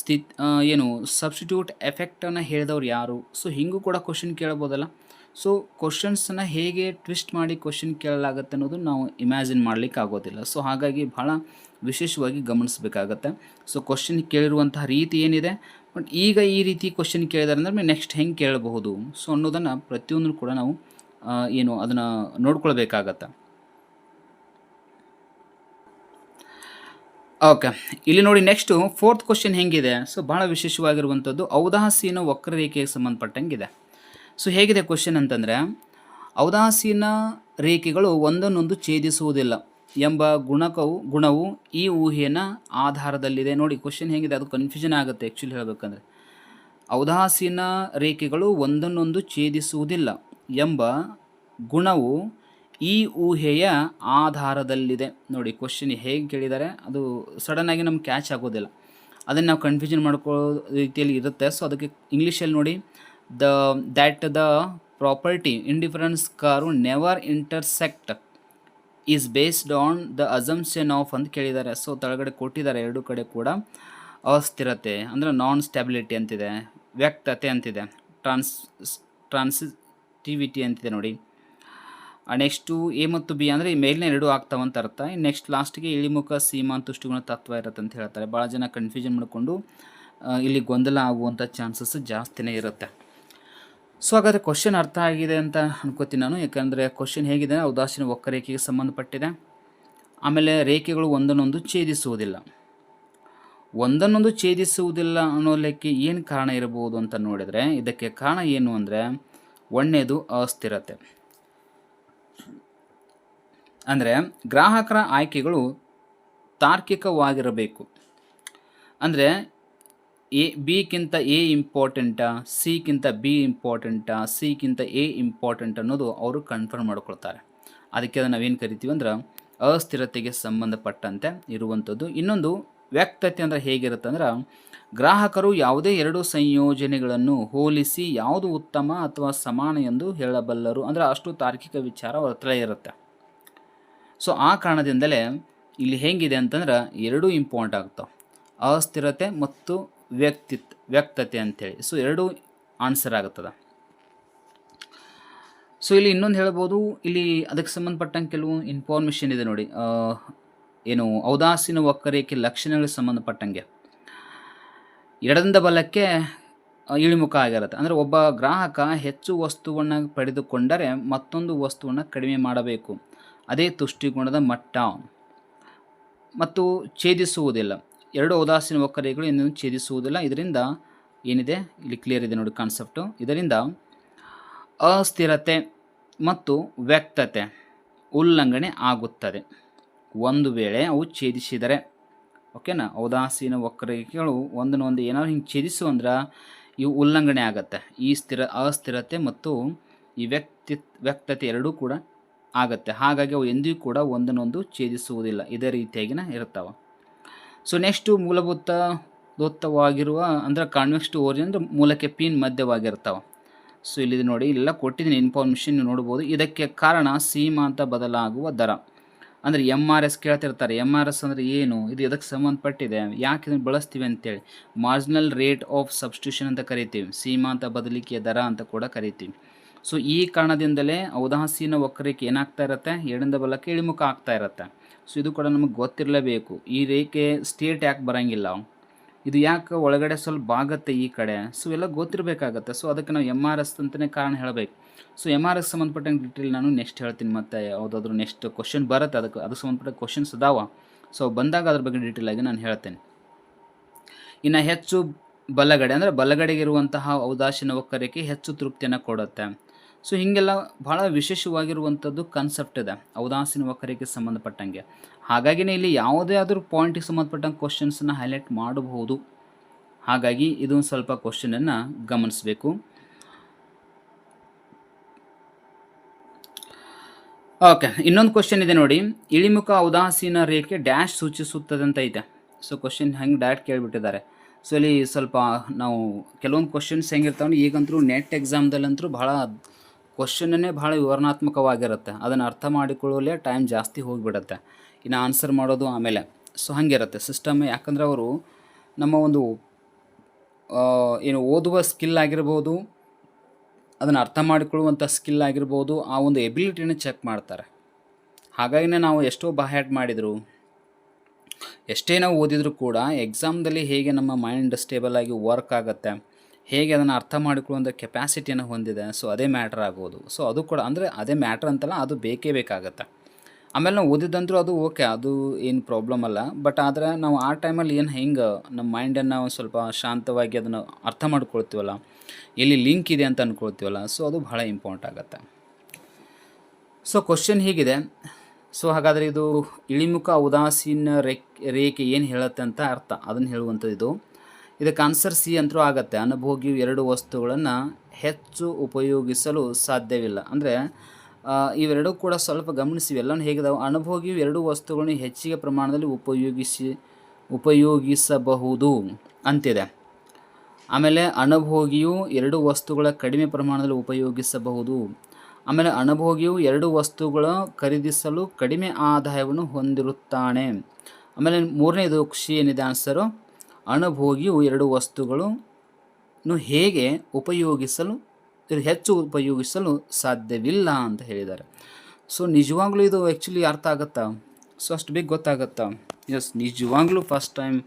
S1: ಸ್ಥಿತ್ ಏನು ಸಬ್ಸ್ಟಿಟ್ಯೂಟ್ ಎಫೆಕ್ಟನ್ನು ಹೇಳಿದವ್ರು ಯಾರು? ಸೊ ಹಿಂಗೂ ಕೂಡ ಕ್ವಶನ್ ಕೇಳ್ಬೋದಲ್ಲ? ಸೊ ಕ್ವಶನ್ಸನ್ನು ಹೇಗೆ ಟ್ವಿಸ್ಟ್ ಮಾಡಿ ಕ್ವಶನ್ ಕೇಳಲಾಗುತ್ತೆ ಅನ್ನೋದು ನಾವು ಇಮ್ಯಾಜಿನ್ ಮಾಡಲಿಕ್ಕೆ ಆಗೋದಿಲ್ಲ. ಸೊ ಹಾಗಾಗಿ ಭಾಳ ವಿಶೇಷವಾಗಿ ಗಮನಿಸಬೇಕಾಗತ್ತೆ. ಸೊ ಕ್ವಶನ್ ಕೇಳಿರುವಂತಹ ರೀತಿ ಏನಿದೆ? ಬಟ್ ಈಗ ಈ ರೀತಿ ಕ್ವಶನ್ ಕೇಳಿದಾರೆ ಅಂದರೆ ನೆಕ್ಸ್ಟ್ ಹೆಂಗೆ ಕೇಳಬಹುದು? ಸೊ ಅನ್ನೋದನ್ನು ಪ್ರತಿಯೊಂದನ್ನು ಕೂಡ ನಾವು ಏನು, ಅದನ್ನು ನೋಡ್ಕೊಳ್ಬೇಕಾಗತ್ತೆ. ಓಕೆ ಇಲ್ಲಿ ನೋಡಿ ನೆಕ್ಸ್ಟು ಫೋರ್ತ್ ಕ್ವಶನ್ ಹೆಂಗಿದೆ? ಸೊ ಭಾಳ ವಿಶೇಷವಾಗಿರುವಂಥದ್ದು ಔದಾಸೀನ ವಕ್ರರೇಖೆಗೆ ಸಂಬಂಧಪಟ್ಟಂಗಿದೆ. ಸೊ ಹೇಗಿದೆ ಕ್ವಶನ್ ಅಂತಂದರೆ, ಔದಾಸೀನ ರೇಖೆಗಳು ಒಂದನ್ನೊಂದು ಛೇದಿಸುವುದಿಲ್ಲ ಎಂಬ ಗುಣಕವು, ಗುಣವು ಈ ಊಹೆಯ ಆಧಾರದಲ್ಲಿದೆ. ನೋಡಿ ಕ್ವಶನ್ ಹೇಗಿದೆ? ಅದು ಕನ್ಫ್ಯೂಷನ್ ಆಗುತ್ತೆ ಆ್ಯಕ್ಚುಲಿ ಹೇಳಬೇಕಂದ್ರೆ. ಔದಾಸೀನ ರೇಖೆಗಳು ಒಂದನ್ನೊಂದು ಛೇದಿಸುವುದಿಲ್ಲ ಎಂಬ ಗುಣವು ಈ ಊಹೆಯ ಆಧಾರದಲ್ಲಿದೆ. ನೋಡಿ ಕ್ವಶನ್ ಹೇಗೆ ಕೇಳಿದ್ದಾರೆ, ಅದು ಸಡನ್ನಾಗಿ ನಮ್ಗೆ ಕ್ಯಾಚ್ ಆಗೋದಿಲ್ಲ. ಅದನ್ನು ನಾವು ಕನ್ಫ್ಯೂಷನ್ ಮಾಡ್ಕೊಳ್ಳೋ ರೀತಿಯಲ್ಲಿ ಇರುತ್ತೆ. ಸೊ ಅದಕ್ಕೆ ಇಂಗ್ಲೀಷಲ್ಲಿ ನೋಡಿ the that the property indifference curves never intersect is based on the assumption of ಅಂತ ಕೇಳಿದ್ದಾರೆ. ಸೊ ತಳಗಡೆ ಕೊಟ್ಟಿದ್ದಾರೆ, ಎರಡು ಕಡೆ ಕೂಡ. ಅಸ್ಥಿರತೆ, ಅಂದರೆ ನಾನ್ ಸ್ಟೆಬಿಲಿಟಿ ಅಂತಿದೆ. ವ್ಯಕ್ತತೆ ಅಂತಿದೆ. ಟ್ರಾನ್ಸ್ ಟ್ರಾನ್ಸಿಟಿವಿಟಿ ಅಂತಿದೆ ನೋಡಿ. ನೆಕ್ಸ್ಟು ಎ ಮತ್ತು ಬಿ ಅಂದರೆ ಈ ಮೇಲಿನ ಎರಡು ಆಗ್ತಾವಂತ ಅರ್ಥ. ನೆಕ್ಸ್ಟ್ ಲಾಸ್ಟಿಗೆ ಇಳಿಮುಖ ಸೀಮಾಂತುಷ್ಟುಗುಣ ತತ್ವ ಇರುತ್ತೆ ಅಂತ ಹೇಳ್ತಾರೆ. ಭಾಳ ಜನ ಕನ್ಫ್ಯೂಷನ್ ಮಾಡಿಕೊಂಡು ಇಲ್ಲಿ ಗೊಂದಲ ಆಗುವಂಥ ಚಾನ್ಸಸ್ ಜಾಸ್ತಿನೇ ಇರುತ್ತೆ. ಸೊ ಹಾಗಾದರೆ ಕ್ವಶನ್ ಅರ್ಥ ಆಗಿದೆ ಅಂತ ಅನ್ಕೋತೀನಿ ನಾನು. ಯಾಕಂದರೆ ಕ್ವಶನ್ ಹೇಗಿದೆ ಉದಾಸೀನ ಒಕ್ಕರೇಖೆಗೆ ಸಂಬಂಧಪಟ್ಟಿದೆ. ಆಮೇಲೆ ರೇಖೆಗಳು ಒಂದನ್ನೊಂದು ಛೇದಿಸುವುದಿಲ್ಲ. ಒಂದನ್ನೊಂದು ಛೇದಿಸುವುದಿಲ್ಲ ಅನ್ನೋದಕ್ಕೆ ಏನು ಕಾರಣ ಇರಬಹುದು ಅಂತ ನೋಡಿದರೆ, ಇದಕ್ಕೆ ಕಾರಣ ಏನು ಅಂದರೆ ಒಂದನೇದು ಅಸ್ಥಿರತೆ. ಅಂದರೆ ಗ್ರಾಹಕರ ಆಯ್ಕೆಗಳು ತಾರ್ಕಿಕವಾಗಿರಬೇಕು. ಅಂದರೆ ಎ ಬಿಗಿಂತ ಎ ಇಂಪಾರ್ಟೆಂಟಾ ಸಿಗಿಂತ ಬಿ ಇಂಪಾರ್ಟೆಂಟಾ ಸಿಗಿಂತ ಎ ಇಂಪಾರ್ಟೆಂಟ್ ಅನ್ನೋದು ಅವರು ಕನ್ಫರ್ಮ್ ಮಾಡ್ಕೊಳ್ತಾರೆ. ಅದಕ್ಕೆ ಅದನ್ನು ನಾವೇನು ಕರಿತೀವಿ ಅಂದ್ರೆ ಅಸ್ಥಿರತೆಗೆ ಸಂಬಂಧಪಟ್ಟಂತೆ ಇರುವಂಥದ್ದು. ಇನ್ನೊಂದು ವ್ಯಕ್ತತೆ ಅಂದರೆ ಹೇಗಿರುತ್ತೆ ಅಂದ್ರೆ ಗ್ರಾಹಕರು ಯಾವುದೇ ಎರಡು ಸಂಯೋಜನೆಗಳನ್ನು ಹೋಲಿಸಿ ಯಾವುದು ಉತ್ತಮ ಅಥವಾ ಸಮಾನ ಎಂದು ಹೇಳಬಲ್ಲರು. ಅಂದರೆ ಅಷ್ಟು ತಾರ್ಕಿಕ ವಿಚಾರ ಹತ್ರ ಇರುತ್ತೆ. ಸೊ ಆ ಕಾರಣದಿಂದಲೇ ಇಲ್ಲಿ ಹೇಗಿದೆ ಅಂತಂದ್ರೆ ಎರಡೂ ಇಂಪಾರ್ಟೆಂಟ್ ಆಗ್ತಾವೆ ಅಸ್ಥಿರತೆ ಮತ್ತು ವ್ಯಕ್ತಿತ್, ವ್ಯಕ್ತತೆ ಅಂತೇಳಿ. ಸೊ ಎರಡೂ ಆನ್ಸರ್ ಆಗುತ್ತದೆ. ಸೊ ಇಲ್ಲಿ ಇನ್ನೊಂದು ಹೇಳ್ಬೋದು. ಇಲ್ಲಿ ಅದಕ್ಕೆ ಸಂಬಂಧಪಟ್ಟಂಗೆ ಕೆಲವು ಇನ್ಫಾರ್ಮೇಷನ್ ಇದೆ ನೋಡಿ. ಏನು, ಔದಾಸೀನ ಒಕ್ಕರೇಕೆ ಲಕ್ಷಣಗಳಿಗೆ ಸಂಬಂಧಪಟ್ಟಂಗೆ. ಎಡದಿಂದ ಬಲಕ್ಕೆ ಇಳಿಮುಖ ಆಗಿರುತ್ತೆ. ಅಂದರೆ ಒಬ್ಬ ಗ್ರಾಹಕ ಹೆಚ್ಚು ವಸ್ತುವನ್ನು ಪಡೆದುಕೊಂಡರೆ ಮತ್ತೊಂದು ವಸ್ತುವನ್ನು ಕಡಿಮೆ ಮಾಡಬೇಕು. ಅದೇ ತುಷ್ಟಿಗುಣದ ಮಟ್ಟ. ಮತ್ತು ಛೇದಿಸುವುದಿಲ್ಲ. ಎರಡು ಉದಾಸೀನ ಒಕ್ಕರೇಖೆಗಳು ಇನ್ನೂ ಛೇದಿಸುವುದಿಲ್ಲ. ಇದರಿಂದ ಏನಿದೆ? ಇಲ್ಲಿ ಕ್ಲಿಯರ್ ಇದೆ ನೋಡಿ ಕಾನ್ಸೆಪ್ಟು ಇದರಿಂದ ಅಸ್ಥಿರತೆ ಮತ್ತು ವ್ಯಕ್ತತೆ ಉಲ್ಲಂಘನೆ ಆಗುತ್ತದೆ. ಒಂದು ವೇಳೆ ಅವು ಛೇದಿಸಿದರೆ ಓಕೆನಾ ಔದಾಸೀನ ವಕ್ರರೇಖೆಗಳು ಒಂದನ್ನೊಂದು ಏನಾದ್ರು ಹಿಂಗೆ ಛೇದಿಸು ಅಂದ್ರೆ ಇವು ಉಲ್ಲಂಘನೆ ಆಗುತ್ತೆ. ಈ ಸ್ಥಿರ, ಅಸ್ಥಿರತೆ ಮತ್ತು ಈ ವ್ಯಕ್ತಿ, ವ್ಯಕ್ತತೆ ಎರಡೂ ಕೂಡ ಆಗತ್ತೆ. ಹಾಗಾಗಿ ಅವು ಎಂದಿಗೂ ಕೂಡ ಒಂದನ್ನೊಂದು ಛೇದಿಸುವುದಿಲ್ಲ. ಇದೇ ರೀತಿಯಾಗಿನ ಇರ್ತಾವೆ ಸೊ ನೆಕ್ಸ್ಟು ಮೂಲಭೂತ ದೋತ್ತವಾಗಿರುವ, ಅಂದರೆ ಕಾನ್ವೆಕ್ಸ್ ಟು ಓರಿಯನ್ ಅಂದರೆ ಮೂಲಕ್ಕೆ ಪಿನ್ ಮಧ್ಯವಾಗಿರ್ತಾವೆ. ಸೊ ಇಲ್ಲಿದೆ ನೋಡಿ, ಇಲ್ಲೆಲ್ಲ ಕೊಟ್ಟಿದ್ದೀನಿ ಇನ್ಫಾರ್ಮೇಷನ್ ನೋಡ್ಬೋದು. ಇದಕ್ಕೆ ಕಾರಣ ಸೀಮಾಂತ ಬದಲಾಗುವ ದರ. ಅಂದರೆ ಎಂ ಆರ್ ಎಸ್ ಕೇಳ್ತಿರ್ತಾರೆ. ಎಂ ಆರ್ ಎಸ್ ಅಂದರೆ ಏನು? ಇದು ಇದಕ್ಕೆ ಸಂಬಂಧಪಟ್ಟಿದೆ? ಯಾಕೆ ಇದನ್ನು ಬಳಸ್ತೀವಿ ಅಂತೇಳಿ. ಮಾರ್ಜಿನಲ್ ರೇಟ್ ಆಫ್ ಸಬ್ಸ್ಟಿಟ್ಯೂಷನ್ ಅಂತ ಕರಿತೀವಿ. ಸೀಮಾಂತ ಬದಲಿಕೆಯ ದರ ಅಂತ ಕೂಡ ಕರಿತೀವಿ. ಸೊ ಈ ಕಾರಣದಿಂದಲೇ ಔದಾಸೀನ ವಕ್ರೇಖೆ ಏನಾಗ್ತಾ ಇರುತ್ತೆ? ಎಡದಿಂದ ಬಲಕ್ಕೆ ಇಳಿಮುಖ ಆಗ್ತಾ ಇರುತ್ತೆ. ಸೊ ಇದು ಕೂಡ ನಮಗೆ ಗೊತ್ತಿರಲೇಬೇಕು. ಈ ರೇಖೆ ಸ್ಟೇಟ್ ಯಾಕೆ ಬರೋಂಗಿಲ್ಲ? ಇದು ಯಾಕೆ ಒಳಗಡೆ ಸ್ವಲ್ಪ ಬಾಗತ್ತೆ ಈ ಕಡೆ? ಸೊ ಎಲ್ಲ ಗೊತ್ತಿರಬೇಕಾಗತ್ತೆ. ಸೊ ಅದಕ್ಕೆ ನಾವು ಎಂ ಆರ್ ಎಸ್ ಅಂತಲೇ ಕಾರಣ ಹೇಳಬೇಕು. ಸೊ ಎಂ ಆರ್ ಎಸ್ ಸಂಬಂಧಪಟ್ಟಂಗೆ ಡೀಟೇಲ್ ನಾನು ನೆಕ್ಸ್ಟ್ ಹೇಳ್ತೀನಿ ಮತ್ತು ಯಾವುದಾದ್ರೂ ನೆಕ್ಸ್ಟ್ ಕ್ವಶನ್ ಬರುತ್ತೆ. ಅದಕ್ಕೆ ಅದಕ್ಕೆ ಸಂಬಂಧಪಟ್ಟ ಕ್ವಶನ್ಸ್ ಅದಾವ. ಸೊ ಬಂದಾಗ ಅದ್ರ ಬಗ್ಗೆ ಡೀಟೇಲ್ ಆಗಿ ನಾನು ಹೇಳ್ತೇನೆ. ಇನ್ನು ಹೆಚ್ಚು ಬಲಗಡೆ, ಅಂದರೆ ಬಲಗಡೆಗಿರುವಂತಹ ಔದಾಸೀನ ವಕ್ಕರೇಖೆ ಹೆಚ್ಚು ತೃಪ್ತಿಯನ್ನು ಕೊಡುತ್ತೆ. ಸೊ ಹೀಗೆಲ್ಲ ಭಾಳ ವಿಶೇಷವಾಗಿರುವಂಥದ್ದು ಕಾನ್ಸೆಪ್ಟ್ ಇದೆ. ಔದಾಸೀನ ವಕರಿಗೆ ಸಂಬಂಧಪಟ್ಟಂಗೆ. ಹಾಗಾಗಿನೇ ಇಲ್ಲಿ ಯಾವುದೇ ಆದರೂ ಪಾಯಿಂಟಿಗೆ ಸಂಬಂಧಪಟ್ಟಂಗೆ ಕ್ವಶನ್ಸನ್ನು ಹೈಲೈಟ್ ಮಾಡಬಹುದು. ಹಾಗಾಗಿ ಇದೊಂದು ಸ್ವಲ್ಪ ಕ್ವಶನನ್ನು ಗಮನಿಸಬೇಕು. ಓಕೆ ಇನ್ನೊಂದು ಕ್ವಶನ್ ಇದೆ ನೋಡಿ. ಇಳಿಮುಖ ಔದಾಸೀನ ರೇಖೆ ಡ್ಯಾಶ್ ಸೂಚಿಸುತ್ತದೆ ಅಂತ ಐತೆ ಸೊ ಕ್ವಶನ್ ಹೆಂಗೆ ಡೈರೆಕ್ಟ್ ಕೇಳಿಬಿಟ್ಟಿದ್ದಾರೆ. ಸೊ ಇಲ್ಲಿ ಸ್ವಲ್ಪ ನಾವು ಕೆಲವೊಂದು ಕ್ವಶನ್ಸ್ ಹೆಂಗಿರ್ತಾವೆ, ಈಗಂತೂ ನೆಟ್ ಎಕ್ಸಾಮ್ದಲ್ಲಂತೂ ಭಾಳ ಕ್ವಶನ್ನೇ ಭಾಳ ವಿವರಣಾತ್ಮಕವಾಗಿರುತ್ತೆ. ಅದನ್ನು ಅರ್ಥ ಮಾಡಿಕೊಳ್ಳಲೇ ಟೈಮ್ ಜಾಸ್ತಿ ಹೋಗಿಬಿಡುತ್ತೆ. ಇನ್ನು ಆನ್ಸರ್ ಮಾಡೋದು ಆಮೇಲೆ. ಸೊ ಹಾಗಿರುತ್ತೆ. ಸಿಸ್ಟಮ್ ಯಾಕಂದರೆ ಅವರು ನಮ್ಮ ಒಂದು ಏನು ಓದುವ ಸ್ಕಿಲ್ ಆಗಿರ್ಬೋದು, ಅದನ್ನು ಅರ್ಥ ಮಾಡಿಕೊಳ್ಳುವಂಥ ಸ್ಕಿಲ್ ಆಗಿರ್ಬೋದು, ಆ ಒಂದು ಎಬಿಲಿಟಿನ ಚೆಕ್ ಮಾಡ್ತಾರೆ. ಹಾಗಾಗಿನೇ ನಾವು ಎಷ್ಟೋ ಬಾಹ್ಯಾಟ್ ಮಾಡಿದರು. ಎಷ್ಟೇ ನಾವು ಓದಿದರೂ ಕೂಡ ಎಕ್ಸಾಮ್ದಲ್ಲಿ ಹೇಗೆ ನಮ್ಮ ಮೈಂಡ್ ಸ್ಟೇಬಲ್ ಆಗಿ ವರ್ಕ್ ಆಗುತ್ತೆ. ಹೇಗೆ ಅದನ್ನು ಅರ್ಥ ಮಾಡಿಕೊಳ್ಳುವಂಥ ಕೆಪ್ಯಾಸಿಟಿಯನ್ನು ಹೊಂದಿದೆ. ಸೊ ಅದೇ ಮ್ಯಾಟ್ರ್ ಆಗ್ಬೋದು ಸೊ ಅದು ಕೂಡ ಅಂದರೆ ಅದೇ ಮ್ಯಾಟ್ರ್ ಅಂತಲ್ಲ, ಅದು ಬೇಕೇ ಬೇಕಾಗತ್ತೆ. ಆಮೇಲೆ ನಾವು ಓದಿದ್ದಂತರೂ ಅದು ಓಕೆ ಅದು ಏನು ಪ್ರಾಬ್ಲಮ್ ಅಲ್ಲ. ಬಟ್ ಆದರೆ ನಾವು ಆ ಟೈಮಲ್ಲಿ ಏನು ಹೆಂಗೆ ನಮ್ಮ ಮೈಂಡನ್ನು ಒಂದು ಸ್ವಲ್ಪ ಶಾಂತವಾಗಿ ಅದನ್ನು ಅರ್ಥ ಮಾಡ್ಕೊಳ್ತೀವಲ್ಲ, ಎಲ್ಲಿ ಲಿಂಕ್ ಇದೆ ಅಂತ ಅಂದ್ಕೊಳ್ತೀವಲ್ಲ ಸೊ ಅದು ಬಹಳ ಇಂಪಾರ್ಟೆಂಟ್ ಆಗುತ್ತೆ. ಸೊ ಕ್ವಶನ್ ಹೀಗಿದೆ. ಸೊ ಹಾಗಾದರೆ ಇದು ಇಳಿಮುಖ ಉದಾಸೀನ ರೇಖ್ ರೇಖೆ ಏನು ಹೇಳುತ್ತೆ ಅಂತ ಅರ್ಥ. ಅದನ್ನು ಹೇಳುವಂಥದ್ದು ಇದು. ಇದಕ್ಕೆ ಆನ್ಸರ್ ಸಿ ಅಂತರೂ ಆಗುತ್ತೆ. ಅನುಭೋಗಿಯು ಎರಡು ವಸ್ತುಗಳನ್ನು ಹೆಚ್ಚು ಉಪಯೋಗಿಸಲು ಸಾಧ್ಯವಿಲ್ಲ. ಅಂದರೆ ಇವೆರಡೂ ಕೂಡ ಸ್ವಲ್ಪ ಗಮನಿಸಿ ಎಲ್ಲನೂ ಹೇಗಿದಾವೆ? ಅನುಭೋಗಿಯು ಎರಡು ವಸ್ತುಗಳನ್ನು ಹೆಚ್ಚಿಗೆ ಪ್ರಮಾಣದಲ್ಲಿ ಉಪಯೋಗಿಸಿ, ಉಪಯೋಗಿಸಬಹುದು ಅಂತಿದೆ. ಆಮೇಲೆ, ಅನುಭೋಗಿಯು ಎರಡು ವಸ್ತುಗಳ ಕಡಿಮೆ ಪ್ರಮಾಣದಲ್ಲಿ ಉಪಯೋಗಿಸಬಹುದು. ಆಮೇಲೆ, ಅನುಭೋಗಿಯು ಎರಡು ವಸ್ತುಗಳ ಖರೀದಿಸಲು ಕಡಿಮೆ ಆದಾಯವನ್ನು ಹೊಂದಿರುತ್ತಾನೆ. ಆಮೇಲೆ, ಮೂರನೇದು ಖುಷಿ ಏನಿದೆ ಆನ್ಸರು ಅನುಭೋಗಿಯು ಎರಡು ವಸ್ತುಗಳನ್ನು ಹೇಗೆ ಉಪಯೋಗಿಸಲು ಹೆಚ್ಚು ಉಪಯೋಗಿಸಲು ಸಾಧ್ಯವಿಲ್ಲ ಅಂತ ಹೇಳಿದ್ದಾರೆ. ಸೊ ನಿಜವಾಗ್ಲೂ ಇದು ಆ್ಯಕ್ಚುಲಿ ಅರ್ಥ ಆಗುತ್ತಾ? ಸೊ ಅಷ್ಟು ಬೇಗ ಗೊತ್ತಾಗುತ್ತಾ? ಎಸ್ ನಿಜವಾಗ್ಲೂ ಫಸ್ಟ್ ಟೈಮ್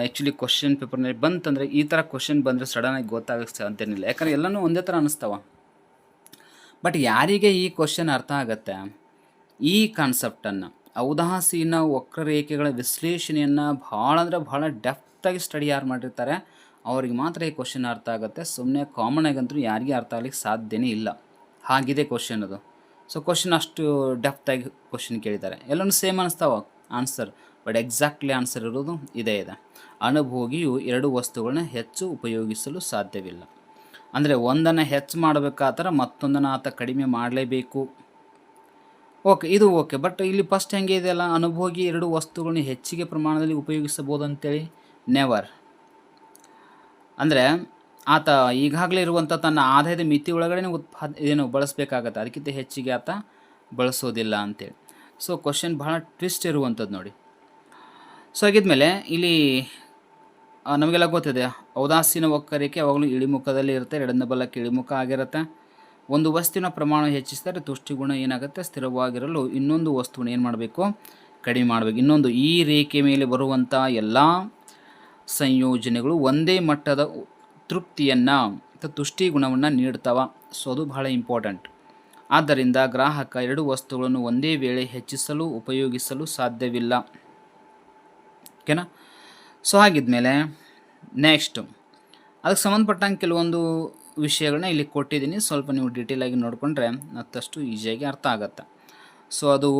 S1: ಆ್ಯಕ್ಚುಲಿ ಕ್ವಶನ್ ಪೇಪರ್ನಲ್ಲಿ ಬಂತಂದರೆ ಈ ಥರ ಕ್ವಶನ್ ಬಂದರೆ ಸಡನ್ನಾಗಿ ಗೊತ್ತಾಗಕ್ಕೆ ಅಂತೇನಿಲ್ಲ. ಯಾಕಂದರೆ ಎಲ್ಲನೂ ಒಂದೇ ಥರ ಅನ್ನಿಸ್ತಾವ ಬಟ್ ಯಾರಿಗೆ ಈ ಕ್ವಶನ್ ಅರ್ಥ ಆಗತ್ತೆ? ಈ ಕಾನ್ಸೆಪ್ಟನ್ನು ಔದಾಸೀನ ವಕ್ರರೇಖೆಗಳ ವಿಶ್ಲೇಷಣೆಯನ್ನು ಭಾಳ ಅಂದರೆ ಭಾಳ ಡೆಫ್ತಾಗಿ ಸ್ಟಡಿ ಯಾರು ಮಾಡಿರ್ತಾರೆ, ಅವ್ರಿಗೆ ಮಾತ್ರ ಈ ಕ್ವಶನ್ ಅರ್ಥ ಆಗುತ್ತೆ. ಸುಮ್ಮನೆ ಕಾಮನ್ ಆಗಂತೂ ಯಾರಿಗೆ ಅರ್ಥ ಆಗ್ಲಿಕ್ಕೆ ಸಾಧ್ಯನೇ ಇಲ್ಲ. ಹಾಗಿದೆ ಕ್ವಶನ್ ಅದು. ಸೊ ಕ್ವಶನ್ ಅಷ್ಟು ಡೆಪ್ತಾಗಿ ಕ್ವಶನ್ ಕೇಳಿದ್ದಾರೆ. ಎಲ್ಲನೂ ಸೇಮ್ ಅನಿಸ್ತಾವ? ಆನ್ಸರ್ ಬಟ್ ಎಕ್ಸಾಕ್ಟ್ಲಿ ಆನ್ಸರ್ ಇರೋದು ಇದೇ ಇದೆ. ಅನುಭೋಗಿಯು ಎರಡು ವಸ್ತುಗಳನ್ನ ಹೆಚ್ಚು ಉಪಯೋಗಿಸಲು ಸಾಧ್ಯವಿಲ್ಲ. ಅಂದರೆ ಒಂದನ್ನು ಹೆಚ್ಚು ಮಾಡಬೇಕಾದ್ರೆ ಮತ್ತೊಂದನ್ನು ಆತ ಕಡಿಮೆ ಮಾಡಲೇಬೇಕು. ಓಕೆ ಇದು ಓಕೆ ಬಟ್ ಇಲ್ಲಿ ಫಸ್ಟ್ ಹೆಂಗೆ ಇದೆಯಲ್ಲ ಅನುಭೋಗಿ ಎರಡು ವಸ್ತುಗಳನ್ನ ಹೆಚ್ಚಿಗೆ ಪ್ರಮಾಣದಲ್ಲಿ ಉಪಯೋಗಿಸಬಹುದು ಅಂತೇಳಿ ನೆವರ್ ಅಂದರೆ ಆತ ಈಗಾಗಲೇ ಇರುವಂಥ ತನ್ನ ಆದಾಯದ ಮಿತಿ ಒಳಗಡೆ ಉತ್ಪಾದ ಏನು ಬಳಸಬೇಕಾಗತ್ತೆ. ಅದಕ್ಕಿಂತ ಹೆಚ್ಚಿಗೆ ಆತ ಬಳಸೋದಿಲ್ಲ ಅಂತೇಳಿ. ಸೊ ಕ್ವಶನ್ ಭಾಳ ಟ್ವಿಸ್ಟ್ ಇರುವಂಥದ್ದು ನೋಡಿ. ಸೊ ಹಾಗಿದ್ಮೇಲೆ ಇಲ್ಲಿ ನಮಗೆಲ್ಲ ಗೊತ್ತಿದೆ. ಔದಾಸೀನ ಒಕ್ಕರಿಕೆ ಯಾವಾಗಲೂ ಇಳಿಮುಖದಲ್ಲಿ ಇರುತ್ತೆ ಎರಡನೇ ಬಲಕ್ಕೆ ಇಳಿಮುಖ ಆಗಿರುತ್ತೆ. ಒಂದು ವಸ್ತುವಿನ ಪ್ರಮಾಣ ಹೆಚ್ಚಿಸಿದರೆ ತುಷ್ಟಿಗುಣ ಏನಾಗುತ್ತೆ? ಸ್ಥಿರವಾಗಿರಲು ಇನ್ನೊಂದು ವಸ್ತುವನ್ನು ಏನು ಮಾಡಬೇಕು? ಕಡಿಮೆ ಮಾಡಬೇಕು. ಇನ್ನೊಂದು ಈ ರೇಖೆ ಮೇಲೆ ಬರುವಂಥ ಎಲ್ಲ ಸಂಯೋಜನೆಗಳು ಒಂದೇ ಮಟ್ಟದ ತೃಪ್ತಿಯನ್ನು ತುಷ್ಟಿ ಗುಣವನ್ನು ನೀಡ್ತಾವ. ಸೊ ಅದು ಬಹಳ ಇಂಪಾರ್ಟೆಂಟ್ ಆದ್ದರಿಂದ ಗ್ರಾಹಕ ಎರಡು ವಸ್ತುಗಳನ್ನು ಒಂದೇ ವೇಳೆ ಹೆಚ್ಚಿಸಲು, ಉಪಯೋಗಿಸಲು ಸಾಧ್ಯವಿಲ್ಲ. ಓಕೆನಾ ಸೊ ಹಾಗಿದ್ಮೇಲೆ ನೆಕ್ಸ್ಟ್ ಅದಕ್ಕೆ ಸಂಬಂಧಪಟ್ಟಂಗೆ ಕೆಲವೊಂದು ವಿಷಯಗಳನ್ನ ಇಲ್ಲಿ ಕೊಟ್ಟಿದ್ದೀನಿ. ಸ್ವಲ್ಪ ನೀವು ಡೀಟೇಲಾಗಿ ನೋಡಿಕೊಂಡ್ರೆ ಮತ್ತಷ್ಟು ಈಸಿಯಾಗಿ ಅರ್ಥ ಆಗುತ್ತೆ. ಸೊ ಅದು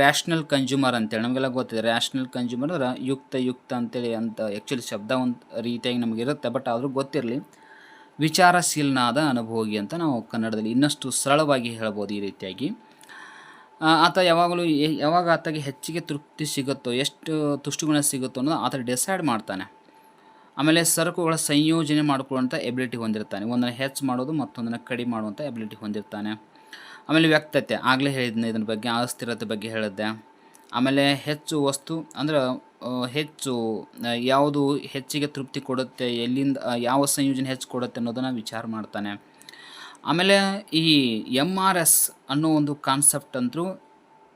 S1: ರ್ಯಾಷ್ನಲ್ ಕನ್ಸ್ಯೂಮರ್ ಅಂತೇಳಿ. ನಮಗೆಲ್ಲ ಗೊತ್ತಿದೆ ರ್ಯಾಷ್ನಲ್ ಕನ್ಸ್ಯೂಮರ್ ಅಂದ್ರೆ ಯುಕ್ತ ಯುಕ್ತ ಅಂತೇಳಿ ಅಂತ ಆ್ಯಕ್ಚುಲಿ ಶಬ್ದ ಒಂದು ರೀತಿಯಾಗಿ ನಮಗಿರುತ್ತೆ ಬಟ್ ಆದರೂ ಗೊತ್ತಿರಲಿ. ವಿಚಾರಶೀಲನಾದ ಅನುಭೋಗಿ ಅಂತ ನಾವು ಕನ್ನಡದಲ್ಲಿ ಇನ್ನಷ್ಟು ಸರಳವಾಗಿ ಹೇಳ್ಬೋದು ಈ ರೀತಿಯಾಗಿ. ಆತ ಯಾವಾಗಲೂ ಯಾವಾಗ ಆತಗೆ ಹೆಚ್ಚಿಗೆ ತೃಪ್ತಿ ಸಿಗುತ್ತೋ, ಎಷ್ಟು ತುಷ್ಟುಗುಣ ಸಿಗುತ್ತೋ ಅನ್ನೋದು ಆತ ಡಿಸೈಡ್ ಮಾಡ್ತಾನೆ. ಆಮೇಲೆ ಸರಕುಗಳ ಸಂಯೋಜನೆ ಮಾಡಿಕೊಳ್ಳುವಂಥ ಎಬಿಲಿಟಿ ಹೊಂದಿರ್ತಾನೆ. ಒಂದನ್ನು ಹೆಚ್ಚು ಮಾಡೋದು, ಮತ್ತೊಂದನ್ನು ಕಡಿಮೆ ಮಾಡುವಂಥ ಎಬಿಲಿಟಿ ಹೊಂದಿರ್ತಾನೆ. ಆಮೇಲೆ ವ್ಯಕ್ತತೆ, ಆಗಲೇ ಹೇಳಿದ್ನೆ ಇದನ್ನ ಬಗ್ಗೆ, ಅಸ್ಥಿರತೆ ಬಗ್ಗೆ ಹೇಳಿದ್ದೆ. ಆಮೇಲೆ ಹೆಚ್ಚು ವಸ್ತು, ಅಂದ್ರೆ ಹೆಚ್ಚು ಯಾವುದು ಹೆಚ್ಚಿಗೆ ತೃಪ್ತಿ ಕೊಡುತ್ತೆ, ಎಲ್ಲಿಂದ ಯಾವ ಸಂಯೋಜನೆ ಹೆಚ್ಚು ಕೊಡುತ್ತೆ ಅನ್ನೋದನ್ನು ವಿಚಾರ ಮಾಡ್ತಾನೆ. ಆಮೇಲೆ ಈ ಎಂ ಆರ್ ಎಸ್ ಅನ್ನೋ ಒಂದು ಕಾನ್ಸೆಪ್ಟ್ ಅಂತೂ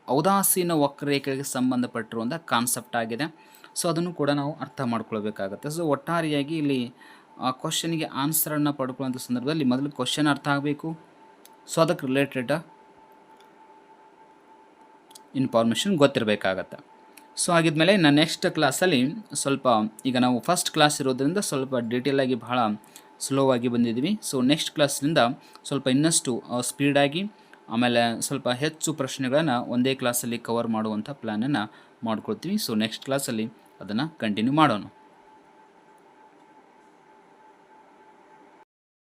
S1: ಔದಾಸೀನ ವಕ್ರರೇಖೆಗೆ ಸಂಬಂಧಪಟ್ಟಿರುವಂಥ ಕಾನ್ಸೆಪ್ಟ್ ಆಗಿದೆ. ಸೊ ಅದನ್ನು ಕೂಡ ನಾವು ಅರ್ಥ ಮಾಡ್ಕೊಳ್ಬೇಕಾಗತ್ತೆ. ಸೊ ಒಟ್ಟಾರೆಯಾಗಿ ಇಲ್ಲಿ ಕ್ವಶನ್ಗೆ ಆನ್ಸರನ್ನು ಪಡ್ಕೊಳ್ಳೋಂಥ ಸಂದರ್ಭದಲ್ಲಿ ಮೊದಲು ಕ್ವಶನ್ ಅರ್ಥ ಆಗಬೇಕು ಸೊ ಅದಕ್ಕೆ ರಿಲೇಟೆಡ್ ಇನ್ಫಾರ್ಮೇಷನ್ ಗೊತ್ತಿರಬೇಕಾಗತ್ತೆ. ಸೊ ಆಗಿದ್ಮೇಲೆ ನಾನು ನೆಕ್ಸ್ಟ್ ಕ್ಲಾಸಲ್ಲಿ ಸ್ವಲ್ಪ ಈಗ ನಾವು ಫಸ್ಟ್ ಕ್ಲಾಸ್ ಇರೋದ್ರಿಂದ ಸ್ವಲ್ಪ ಡೀಟೇಲಾಗಿ ಬಹಳ ಸ್ಲೋ ಆಗಿ ಬಂದಿದ್ದೀವಿ. ಸೊ ನೆಕ್ಸ್ಟ್ ಕ್ಲಾಸ್ನಿಂದ ಸ್ವಲ್ಪ ಇನ್ನಷ್ಟು ಸ್ಪೀಡಾಗಿ ಆಮೇಲೆ ಸ್ವಲ್ಪ ಹೆಚ್ಚು ಪ್ರಶ್ನೆಗಳನ್ನು ಒಂದೇ ಕ್ಲಾಸಲ್ಲಿ ಕವರ್ ಮಾಡುವಂಥ ಪ್ಲ್ಯಾನನ್ನು ಮಾಡ್ಕೊಳ್ತೀವಿ. ಸೊ ನೆಕ್ಸ್ಟ್ ಕ್ಲಾಸಲ್ಲಿ ಅದನ್ನು ಕಂಟಿನ್ಯೂ ಮಾಡೋಣ.